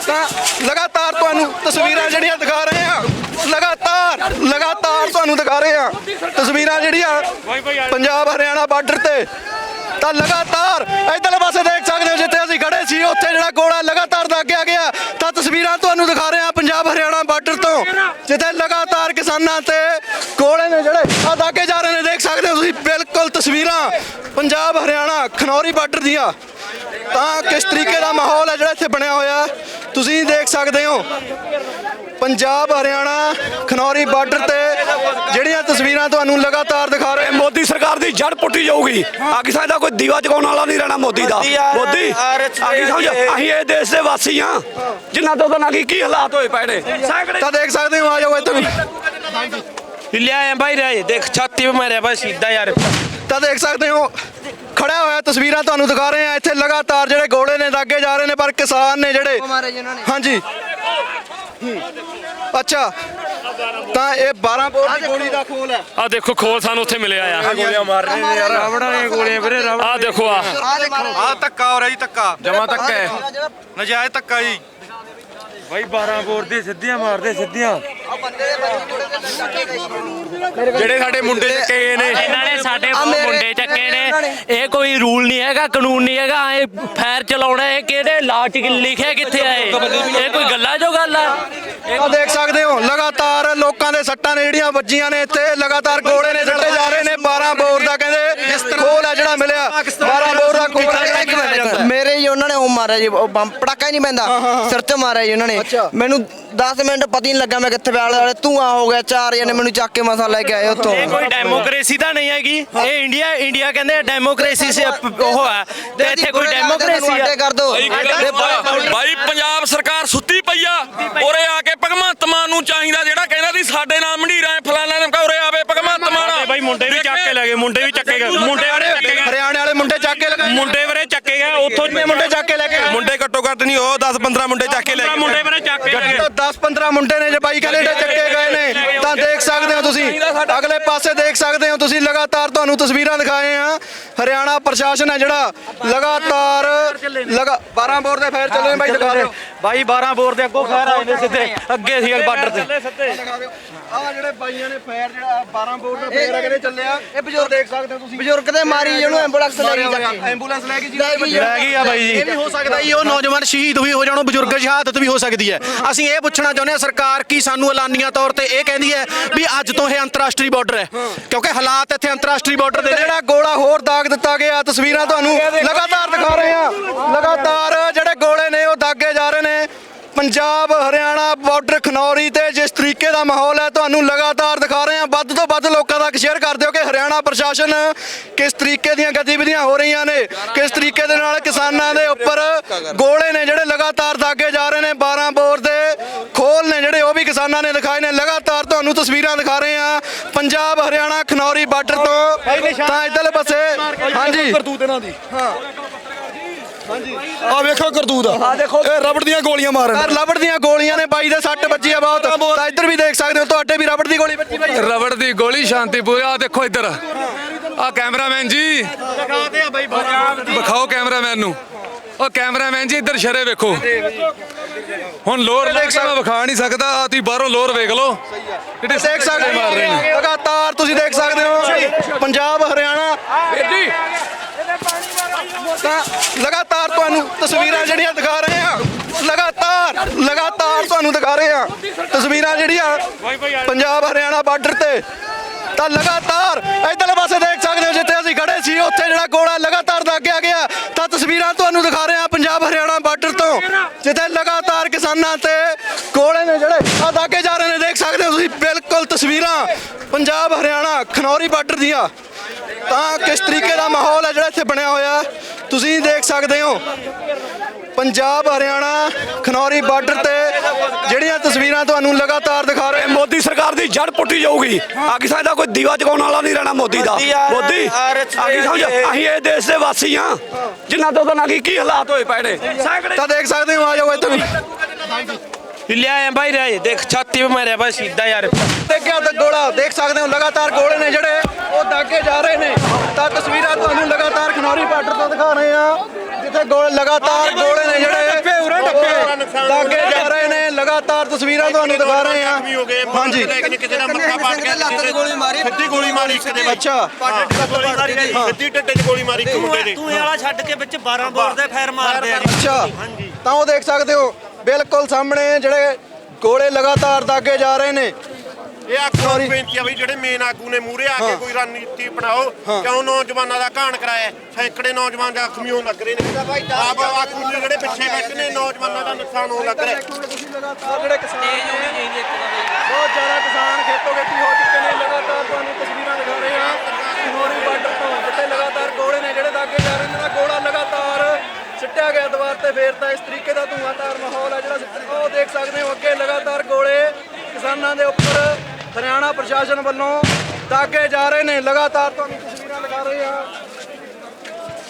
ਤਾਂ ਲਗਾਤਾਰ ਤੁਹਾਨੂੰ ਤਸਵੀਰਾਂ ਜਿਹੜੀਆਂ ਦਿਖਾ ਰਹੇ ਹਾਂ, ਲਗਾਤਾਰ ਲਗਾਤਾਰ ਤੁਹਾਨੂੰ ਦਿਖਾ ਰਹੇ ਹਾਂ। ਤਸਵੀਰਾਂ ਜਿਹੜੀਆਂ ਪੰਜਾਬ ਹਰਿਆਣਾ ਬਾਰਡਰ ਤੇ ਤਾਂ ਲਗਾਤਾਰ ਇਧਰਲੇ ਪਾਸੇ ਦੇਖ ਸਕਦੇ ਹੋ ਜਿੱਥੇ ਅਸੀਂ ਖੜੇ ਸੀ, ਉੱਥੇ ਜਿਹੜਾ ਗੋਲਾ ਲਗਾਤਾਰ ਦਾਗਿਆ ਗਿਆ। ਤਾਂ ਤਸਵੀਰਾਂ ਤੁਹਾਨੂੰ ਦਿਖਾ ਰਹੇ ਹਾਂ ਪੰਜਾਬ ਹਰਿਆਣਾ ਬਾਰਡਰ ਤੋਂ, ਜਿੱਥੇ ਲਗਾਤਾਰ ਕਿਸਾਨਾਂ ਤੇ ਗੋਲੇ ਨੇ ਜਿਹੜੇ ਆ ਦਾਗੇ ਜਾ ਰਹੇ ਨੇ। ਦੇਖ ਸਕਦੇ ਹੋ ਤੁਸੀਂ ਬਿਲਕੁਲ ਤਸਵੀਰਾਂ ਪੰਜਾਬ ਹਰਿਆਣਾ ਖਨੌਰੀ ਬਾਰਡਰ ਦੀਆਂ। ਤਾਂ ਕਿਸ ਤਰੀਕੇ ਦਾ ਮਾਹੌਲ ਹੈ ਜਿਹੜਾ ਇੱਥੇ ਬਣਿਆ ਹੋਇਆ ਤੁਸੀਂ ਦੇਖ ਸਕਦੇ ਹੋ। ਪੰਜਾਬ ਹਰਿਆਣਾ ਖਨੌਰੀ ਬਾਰਡਰ ਤੇ ਜਿਹੜੀਆਂ ਤਸਵੀਰਾਂ ਤੁਹਾਨੂੰ ਲਗਾਤਾਰ ਦਿਖਾ ਰਹੇ ਮੋਦੀ ਸਰਕਾਰ ਦੀ ਜੜ ਪੁੱਟੀ ਜਾਊਗੀ। ਆ ਕੀ ਦਾ ਕੋਈ ਦੀਵਾ ਜਗਾਉਣ ਵਾਲਾ ਨਹੀਂ ਰਹਿਣਾ ਮੋਦੀ ਦਾ। ਮੋਦੀ ਆ ਕੀ ਸਮਝ ਅਸੀਂ ਇਹ ਦੇਸ਼ ਦੇ ਵਾਸੀ ਆ ਜਿਨ੍ਹਾਂ ਤੋਂ ਤਾਂ ਨਾ ਕੀ ਹਾਲਾਤ ਹੋਏ ਪਏ ਨੇ। ਤਾਂ ਦੇਖ ਸਕਦੇ ਹੋ ਆ ਜਾਓ ਇੱਧਰ ਵੀ। ਲਿਆ ਭਾਈ ਰੇ ਦੇਖ ਛਾਤੀ 'ਤੇ ਮਾਰਿਆ ਭਾਈ ਸਿੱਧਾ ਯਾਰ। ਤਾਂ ਦੇਖ ਸਕਦੇ ਹੋ ਖੜਿਆ ਹੋਇਆ ਤਸਵੀਰਾਂ ਤੁਹਾਨੂੰ ਦਿਖਾ ਰਹੇ ਆ ਇੱਥੇ ਲਗਾਤਾਰ ਜਿਹੜੇ ਗੋਲੇ ਨੇ ਦਾਗੇ ਜਾ ਰਹੇ ਨੇ ਪਰ ਕਿਸਾਨ ਨੇ ਜਿਹੜੇ ਹਾਂਜੀ। ਅੱਛਾ ਤਾਂ ਇਹ 12 ਬੋਰ ਦੀ ਗੋਲੀ ਦਾ ਖੋਲ ਹੈ। ਆ ਦੇਖੋ ਖੋਲ ਸਾਨੂੰ ਉੱਥੇ ਮਿਲਿਆ ਆ ਗੋਲੀਆਂ ਮਾਰ ਰਹੇ ਨੇ ਯਾਰ। ਰਬੜਾਂ ਦੀਆਂ ਗੋਲੀਆਂ ਵੀਰੇ ਰਬੜ ਆ ਦੇਖੋ ਆ ਆ ਧੱਕਾ ਹੋ ਰਿਹਾ ਜੀ ਧੱਕਾ। ਜਮਾ ਤੱਕ ਹੈ। ਨਜਾਇਜ਼ ਧੱਕਾ ਜੀ। ਭਾਈ 12 ਬੋਰ ਦੀ ਸਿੱਧੀਆਂ ਮਾਰਦੇ ਸਿੱਧੀਆਂ। ਜਿਹੜੇ ਸਾਡੇ ਮੁੰਡੇ ਚੱਕੇ ਗਏ ਨੇ। ਇਹਨਾਂ ਨੇ ਸਾਡੇ ਆ ਮੁੰਡੇ ਚੱਕੇ ਨੇ। ਇਹ ਕੋਈ ਰੂਲ ਨਹੀਂ ਹੈਗਾ ਕਾਨੂੰਨ ਨਹੀਂ ਹੈਗਾ। ਇਹ ਫਾਇਰ ਚਲਾਉਣਾ ਇਹ ਕਿਹੜੇ ਲਾਅ 'ਚ ਲਿਖਿਆ ਕਿੱਥੇ ਆ ਇਹ? ਇਹ ਕੋਈ ਗੱਲਾਂ ਜੋ ਗੱਲ ਆ? ਆ ਦੇਖ ਸਕਦੇ ਹੋ ਲਗਾਤਾਰ ਲੋਕਾਂ ਦੇ ਸੱਟਾਂ ਨੇ ਜਿਹੜੀਆਂ ਵੱਜੀਆਂ ਨੇ ਇੱਥੇ। ਲਗਾਤਾਰ ਗੋਲੇ ਨੇ ਸਿੱਟੇ ਜਾ ਰਹੇ ਨੇ। 12 ਬੋਰ ਦਾ ਕਹਿੰਦੇ ਖੋਲ ਹੈ ਜਿਹੜਾ ਮਿਲਿਆ 12 ਬੋਰ ਦਾ ਖੋਲ ਹੈ ਇੱਕ ਮਿੰਟ, ਇੱਕ ਮਿੰਟ। ਮੇਰੇ ਜੀ ਉਹਨਾਂ ਨੇ ਉਹ ਮਾਰਿਆ ਜੀ ਉਹ ਬੰਬ ਪਟਾਕਾ ਹੀ ਨਹੀਂ ਪੈਂਦਾ ਸਿਰ ਤੇ ਮਾਰਿਆ ਜੀ ਉਹਨਾਂ ਨੇ। ਮੈਨੂੰ 10 ਮਿੰਟ ਪਤਾ ਹੀ ਨਹੀਂ ਲੱਗਾ ਮੈਂ ਕਿੱਥੇ ਬੈਲ ਵਾਲੇ ਧੂਆਂ ਹੋ ਗਿਆ ਚਾਰ ਜਣੇ ਮੈਨੂੰ ਚੱਕ ਕੇ ਮਸਾ ਲੈ ਕੇ ਆਏ ਉੱਥੋਂ। ਇਹ ਕੋਈ ਡੈਮੋਕ੍ਰੇਸੀ ਤਾਂ ਨਹੀਂ ਹੈਗੀ। ਇਹ ਇੰਡੀਆ ਇੰਡੀਆ ਕਹਿੰਦੇ ਡੈਮੋਕ੍ਰੇਸੀ ਸੇ ਉਹ ਹੈ। ਤੇ ਇੱਥੇ ਕੋਈ ਡੈਮੋਕ੍ਰੇਸੀ ਆ। ਕਰ ਦੋ। ਬਾਈ ਪੰਜਾਬ ਸਰਕਾਰ ਸੁੱਤੀ ਪਈ ਆ। ਉਰੇ ਆ ਕੇ ਭਗਵੰਤ ਮਾਨ ਨੂੰ ਚਾਹੀਦਾ ਜਿਹੜਾ ਕਹਿੰਦਾ ਸੀ ਸਾਡੇ ਨਾਲ ਮੰਡੀਰਾਂ ਐ ਫਲਾਣਾ ਨੇ ਉਰੇ ਆਵੇ ਭਗਵੰਤ ਮਾਨ। ਬਾਈ ਮੁੰਡੇ ਵੀ ਚੱਕ ਕੇ ਲੈ ਗਏ ਮੁੰਡੇ ਵੀ ਚੱਕੇ ਗਏ। ਮੁੰਡੇ ਵਾਲੇ ਹਰਿਆਣੇ ਵਾਲੇ ਮੁੰਡੇ ਚੱਕ ਵੀਰੇ ਚੱਕੇ ਗਏ ਉੱਥੋਂ ਕਿੰਨੇ ਮੁੰਡੇ ਚੱਕ ਕੇ ਲੈ ਕੇ ਗਏ ਮੁੰਡੇ ਘੱਟੋ ਘੱਟ ਨਹੀਂ ਉਹ 10 15 ਮੁੰਡੇ ਚੱਕ ਕੇ ਲੈ ਗਏ। ਮੁੰਡੇ ਵੀਰੇ ਚੱਕ ਕੇ ਲੈ ਗਏ। 10 15 ਮੁੰਡੇ ਨੇ ਜੇ ਬਾਈ ਕਹਿੰਦੇ ਜਿਹੜੇ ਚੱਕੇ ਗਏ ਨੇ ਤਾਂ ਦੇਖ ਸਕਦੇ ਹੋ ਤੁਸੀਂ। ਅਗਲੇ ਪਾਸੇ ਦੇਖ ਸਕਦੇ ਹੋ ਤੁਸੀਂ ਲਗਾਤਾਰ ਤੁਹਾਨੂੰ ਤਸਵੀਰਾਂ ਦਿਖਾਏ ਆ। ਹਰਿਆਣਾ ਪ੍ਰਸ਼ਾਸਨ ਹੈ ਜਿਹੜਾ ਲਗਾਤਾਰ ਲਗਾ 12 ਬੋਰ ਦੇ ਫਾਇਰ ਚੱਲੇ ਨੇ ਬਾਈ ਦਿਖਾ ਦਿਓ। ਬਾਈ 12 ਬੋਰ ਦੇ ਅੱਗੋਂ ਫਾਇਰ ਆਏ ਨੇ ਸਿੱਧੇ। ਅੱਗੇ ਸੀ ਬਾਰਡਰ ਤੇ। ਆ ਜਿਹੜੇ ਬਾਈਆਂ ਨੇ ਫਾਇਰ ਜਿਹੜਾ 12 ਬੋਰ ਦਾ ਫਾਇਰ ਆ ਕਹਿੰਦੇ ਚੱਲਿਆ ਇਹ ਬਜ਼ੁਰਗ ਦੇਖ ਸਕਦੇ ਹੋ ਤੁਸੀਂ। ਬਜ਼ੁਰਗ ਤੇ ਮਾਰੀ ਉਹਨੂੰ ਐਂਬੂਲੈਂਸ ਲੈ ਕੇ ਐਂਬੂਲੈਂਸ ਲੈ ਕੇ ਜੀ ਲੈ ਗਈ ਲੈ ਗਈ ਆ ਬਾਈ ਜੀ। ਇਹ ਵੀ ਹੋ ਸਕਦਾ ਜੀ ਉਹ ਨੌਜਵਾਨ ਸ਼ਹੀਦ ਵੀ ਹੋ ਜਾਣੋ ਬਜ਼ੁਰਗ ਸ਼ਹਾਦਤ ਵੀ ਹੋ ਸਕਦੀ ਹੈ। ਅਸੀਂ ਇਹ ਪੁੱਛਣਾ ਚਾਹੁੰਦੇ ਹਾਂ ਸਰਕਾਰ ਕੀ ਸਾਨੂੰ ਐਲਾਨੀਆਂ ਤੌਰ ਤੇ ਇਹ ਕਹਿੰਦੀ ਹੈ ਵੀ ਅੱਜ ਤੋਂ ਇਹ ਅੰਤਰਰਾਸ਼ਟਰੀ ਬਾਰਡਰ ਹੈ। ਕਿਉਂਕਿ ਹਾਲਾਤ ਇੱਥੇ ਅੰਤਰਰਾਸ਼ਟਰੀ ਬਾਰਡਰ ਦੇ। ਜਿਹੜਾ ਗੋਲਾ ਹੋਰ ਦਾਗ ਦਿੱਤਾ ਗਿਆ ਤਸਵੀਰਾਂ ਤੁਹਾਨੂੰ ਲਗਾਤਾਰ ਦਿਖਾ ਰਹੇ ਹਾਂ। ਲਗਾਤਾਰ ਜਿਹੜੇ ਗੋਲੇ ਨੇ ਉਹ ਦਾਗੇ ਜਾ ਰਹੇ ਨੇ। ਪੰਜਾਬ ਹਰਿਆਣਾ ਬਾਰਡਰ ਖਨੌਰੀ ਤੇ ਜਿਸ ਤਰੀਕੇ ਦਾ ਮਾਹੌਲ ਹੈ ਤੁਹਾਨੂੰ ਲਗਾਤਾਰ ਦਿਖਾ ਰਹੇ ਹਾਂ। ਵੱਧ ਤੋਂ ਵੱਧ ਲੋਕਾਂ ਤੱਕ ਸ਼ੇਅਰ ਕਰ ਦਿਓ ਕਿ ਹਰਿਆਣਾ ਪ੍ਰਸ਼ਾਸਨ ਕਿਸ ਤਰੀਕੇ ਦੀਆਂ ਗਤੀਵਿਧੀਆਂ ਹੋ ਰਹੀਆਂ ਨੇ ਕਿਸ ਤਰੀਕੇ ਦੇ ਨਾਲ ਕਿਸਾਨਾਂ ਦੇ ਉੱਪਰ ਗੋਲੇ ਨੇ ਜਿਹੜੇ ਲਗਾਤਾਰ ਦਾਗੇ ਜਾ ਰਹੇ ਨੇ 12 ਬੋਰ ਦੇ ਖੋਲ ਨੇ ਜਿਹੜੇ ਉਹ ਵੀ ਕਿਸਾਨਾਂ ਨੇ ਦਿਖਾਏ ਨੇ। ਲਗਾਤਾਰ ਤੁਹਾਨੂੰ ਤਸਵੀਰਾਂ ਦਿਖਾ ਰਹੇ ਹਾਂ। ਪੰਜਾਬ ਹਰਿਆਣਾ ਖਨੌਰੀ ਬਾਰਡਰ ਤੋਂ ਤਾਂ ਇਧਰਲੇ ਪਾਸੇ ਹਾਂਜੀ। ਕਰਤੂਤ ਇਹਨਾਂ ਦੀ। ਹਾਂ। ਆ ਵੇਖੋ ਕਰਤੂਤ ਆ। ਦੇਖੋ। ਇਹ ਰਬੜ ਦੀਆਂ ਗੋਲੀਆਂ ਮਾਰਨ। ਸਰ ਰਬੜ ਦੀਆਂ ਗੋਲੀਆਂ ਨੇ ਬਾਈ ਦੇ ਸੱਟ ਵੱਜੀ ਆ ਬਹੁਤ। ਤਾਂ ਇੱਧਰ ਵੀ ਦੇਖ ਸਕਦੇ ਹੋ ਤੁਹਾਡੇ ਵੀ ਰਬੜ ਦੀ ਗੋਲੀ ਵੱਜੀ ਬਾਈ ਰਬੜ ਦੀ ਗੋਲੀ ਸ਼ਾਂਤੀਪੁਰ ਆ ਦੇਖੋ ਇੱਧਰ। ਆ ਕੈਮਰਾਮੈਨ ਜੀ। ਵਿਖਾਓ ਕੈਮਰਾਮੈਨ ਨੂੰ। ਉਹ ਕੈਮਰਾਮੈਨ ਜੀ ਇੱਧਰ ਸ਼ਰੇ ਵੇਖੋ। ਹੁਣ ਲੋਰ ਦੇਖ ਮੈਂ ਵਿਖਾ ਨਹੀਂ ਸਕਦਾ ਆ ਤੁਸੀਂ ਬਾਹਰੋਂ ਲੋਰ ਵੇਖ ਲਓ। ਦੇਖ ਸਕਦੇ ਮਾਰ ਰਹੇ ਨੇ। ਹੋ ਲਗਾਤਾਰ ਤੁਸੀਂ ਦੇਖ ਸਕਦੇ ਹੋ। ਪੰਜਾਬ ਹਰਿਆਣਾ। ਜੀ ਤਾਂ ਲਗਾਤਾਰ ਤੁਹਾਨੂੰ ਤਸਵੀਰਾਂ ਜਿਹੜੀਆਂ ਦਿਖਾ ਰਹੇ ਹਾਂ, ਲਗਾਤਾਰ ਲਗਾਤਾਰ ਤੁਹਾਨੂੰ ਦਿਖਾ ਰਹੇ ਹਾਂ। ਤਸਵੀਰਾਂ ਜਿਹੜੀਆਂ ਪੰਜਾਬ ਹਰਿਆਣਾ ਬਾਰਡਰ ਤੇ, ਤਾਂ ਲਗਾਤਾਰ ਇਧਰਲੇ ਪਾਸੇ ਦੇਖ ਸਕਦੇ ਹੋ ਜਿੱਥੇ ਅਸੀਂ ਖੜੇ ਸੀ, ਉੱਥੇ ਜਿਹੜਾ ਗੋਲਾ ਲਗਾਤਾਰ ਦਾਗਿਆ ਗਿਆ ਤਾਂ ਤਸਵੀਰਾਂ ਤੁਹਾਨੂੰ ਦਿਖਾ ਰਹੇ ਆ ਪੰਜਾਬ ਹਰਿਆਣਾ ਬਾਰਡਰ ਤੋਂ, ਜਿੱਥੇ ਲਗਾਤਾਰ ਕਿਸਾਨਾਂ ਤੇ ਗੋਲੇ ਨੇ ਜਿਹੜੇ ਆ ਦਾਗੇ ਜਾ ਰਹੇ ਨੇ। ਦੇਖ ਸਕਦੇ ਹੋ ਤੁਸੀਂ ਬਿਲਕੁਲ ਤਸਵੀਰਾਂ ਪੰਜਾਬ ਹਰਿਆਣਾ ਖਨੌਰੀ ਬਾਰਡਰ ਦੀਆਂ। ਤਾਂ ਕਿਸ ਤਰੀਕੇ ਦਾ ਮਾਹੌਲ ਹੈ ਜਿਹੜਾ ਇੱਥੇ ਬਣਿਆ ਹੋਇਆ ਤੁਸੀਂ ਦੇਖ ਸਕਦੇ ਹੋ। ਪੰਜਾਬ ਹਰਿਆਣਾ ਖਨੌਰੀ ਬਾਰਡਰ ਤੇ ਜਿਹੜੀਆਂ ਤਸਵੀਰਾਂ ਤੁਹਾਨੂੰ ਲਗਾਤਾਰ ਦਿਖਾ ਰਹੇ ਮੋਦੀ ਸਰਕਾਰ ਦੀ ਜੜ ਪੁੱਟੀ ਜਾਊਗੀ। ਆ ਕੀ ਦਾ ਕੋਈ ਦੀਵਾ ਜਗਾਉਣ ਵਾਲਾ ਨਹੀਂ ਰਹਿਣਾ ਮੋਦੀ ਦਾ। ਮੋਦੀ ਸਮਝ ਅਸੀਂ ਇਹ ਦੇਸ਼ ਦੇ ਵਾਸੀ ਆ ਜਿਨ੍ਹਾਂ ਤੋਂ ਤਾਂ ਨਾ ਕੀ ਕੀ ਹਾਲਾਤ ਹੋਏ ਪਏ ਨੇ? ਤਾਂ ਦੇਖ ਸਕਦੇ ਹੋ ਆ ਜਾਓ ਇੱਧਰ। ਵੀ ਲਿਆ ਆ ਬਾਈ ਰੇ ਦੇਖ ਛਾਤੀ 'ਤੇ ਮਾਰਿਆ ਬਸ ਸਿੱਧਾ ਯਾਰ। ਦੇਖਿਆ ਤਾਂ ਗੋਲਾ ਦੇਖ ਸਕਦੇ ਹੋ ਲਗਾਤਾਰ ਗੋਲੇ ਨੇ ਜਿਹੜੇ ਉਹ ਦਾਗੇ ਜਾ ਰਹੇ ਨੇ। ਤਾਂ ਤਸਵੀਰਾਂ ਤੁਹਾਨੂੰ ਲਗਾਤਾਰ ਖਨੌਰੀ ਬਾਰਡਰ ਤੋਂ ਦਿਖਾ ਰਹੇ ਆ ਜਿੱਥੇ ਗੋਲੇ ਲਗਾਤਾਰ ਗੋਲੇ ਨੇ ਜਿਹੜੇ ਉਹ ਦਾਗੇ ਜਾ ਰਹੇ ਨੇ ਲਗਾਤਾਰ ਤਸਵੀਰਾਂ ਤੁਹਾਨੂੰ ਦਿਖਾ ਰਹੇ ਆ ਜ਼ਖਮੀ ਹੋ ਗਏ ਹਾਂਜੀ। ਕਿਸੇ ਦਾ ਮੱਥਾ ਪਾੜ ਗਿਆ ਲੱਤ ਤੇ ਗੋਲੀ ਮਾਰੀ ਸਿੱਧੀ ਗੋਲੀ ਮਾਰੀ ਇੱਕ ਦੇ ਵਿੱਚ। ਅੱਛਾ। ਗੋਲੀ ਮਾਰੀ ਸਿੱਧੀ ਢਿੱਡ 'ਚ ਗੋਲੀ ਮਾਰੀ ਇੱਕ ਮੁੰਡੇ ਦੇ। ਤੂੰ ਵਾਲਾ ਛੱਡ ਕੇ ਵਿੱਚ 12 ਬੋਰ ਦੇ ਫੈਰ ਮਾਰਦੇ ਆ। ਅੱਛਾ। ਤਾਂ ਉਹ ਦੇਖ ਸਕਦੇ ਹੋ ਬਿਲਕੁਲ ਸਾਹਮਣੇ ਜਿਹੜੇ ਗੋਲੇ ਲਗਾਤਾਰ ਦਾਗੇ ਜਾ ਰਹੇ ਨੇ। ਇਹ ਆਖੋ ਬੇਨਤੀ ਆ ਬਈ ਜਿਹੜੇ ਮੇਨ ਆਗੂ ਨੇ ਮੂਰੇ ਆ ਕੇ ਕੋਈ ਰਣਨੀਤੀ ਬਣਾਓ ਕਿਉਂ ਨੌਜਵਾਨਾਂ ਦਾ ਘਾਣ ਕਰਾਇਆ ਸੈਂਕੜੇ ਨੌਜਵਾਨ ਜ਼ਖਮੀ ਹੋਣ ਲੱਗ ਰਹੇ ਨੇ। ਆਪ ਆਗੂ ਨੇ ਜਿਹੜੇ ਪਿੱਛੇ ਬੈਠੇ ਨੇ ਨੌਜਵਾਨਾਂ ਦਾ ਨੁਕਸਾਨ ਹੋਣ ਲੱਗ ਰਿਹਾ ਤੁਸੀਂ ਲਗਾਤਾਰ ਜਿਹੜੇ ਕਿਸਾਨ ਨੇ ਬਹੁਤ ਜ਼ਿਆਦਾ ਕਿਸਾਨ ਖੇਤੋਂ ਖੇਤੀ ਹੋ ਚੁੱਕੇ ਨੇ। ਲਗਾਤਾਰ ਤੁਹਾਨੂੰ ਤਸਵੀਰਾਂ ਦਿਖਾ ਰਹੇ ਹਾਂ। ਖਨੌਰੀ ਬਾਰਡਰ ਤੋਂ ਜਿੱਥੇ ਲਗਾਤਾਰ ਗੋਲੇ ਨੇ ਜਿਹੜੇ ਦਾਗੇ ਜਾ ਰਹੇ ਨੇ। ਗੋਲਾ ਲਗਾਤਾਰ ਸਿੱਟਿਆ ਗਿਆ ਦੀਵਾਰ ਤੇ ਫੇਰ ਤਾਂ ਇਸ ਤਰੀਕੇ ਦਾ ਧੂਆਂਧਾਰ ਮਾਹੌਲ ਹੈ ਜਿਹੜਾ ਉਹ ਦੇਖ ਸਕਦੇ ਹੋ ਅੱਗੇ ਲਗਾਤਾਰ ਗੋਲੇ ਕਿਸਾਨਾਂ ਦੇ ਉੱਪਰ, ਹਰਿਆਣਾ ਪ੍ਰਸ਼ਾਸਨ ਵੱਲੋਂ ਦਾਗੇ ਜਾ ਰਹੇ ਨੇ। ਲਗਾਤਾਰ ਤੁਹਾਨੂੰ ਤਸਵੀਰਾਂ ਲਗਾ ਰਹੇ ਹਾਂ।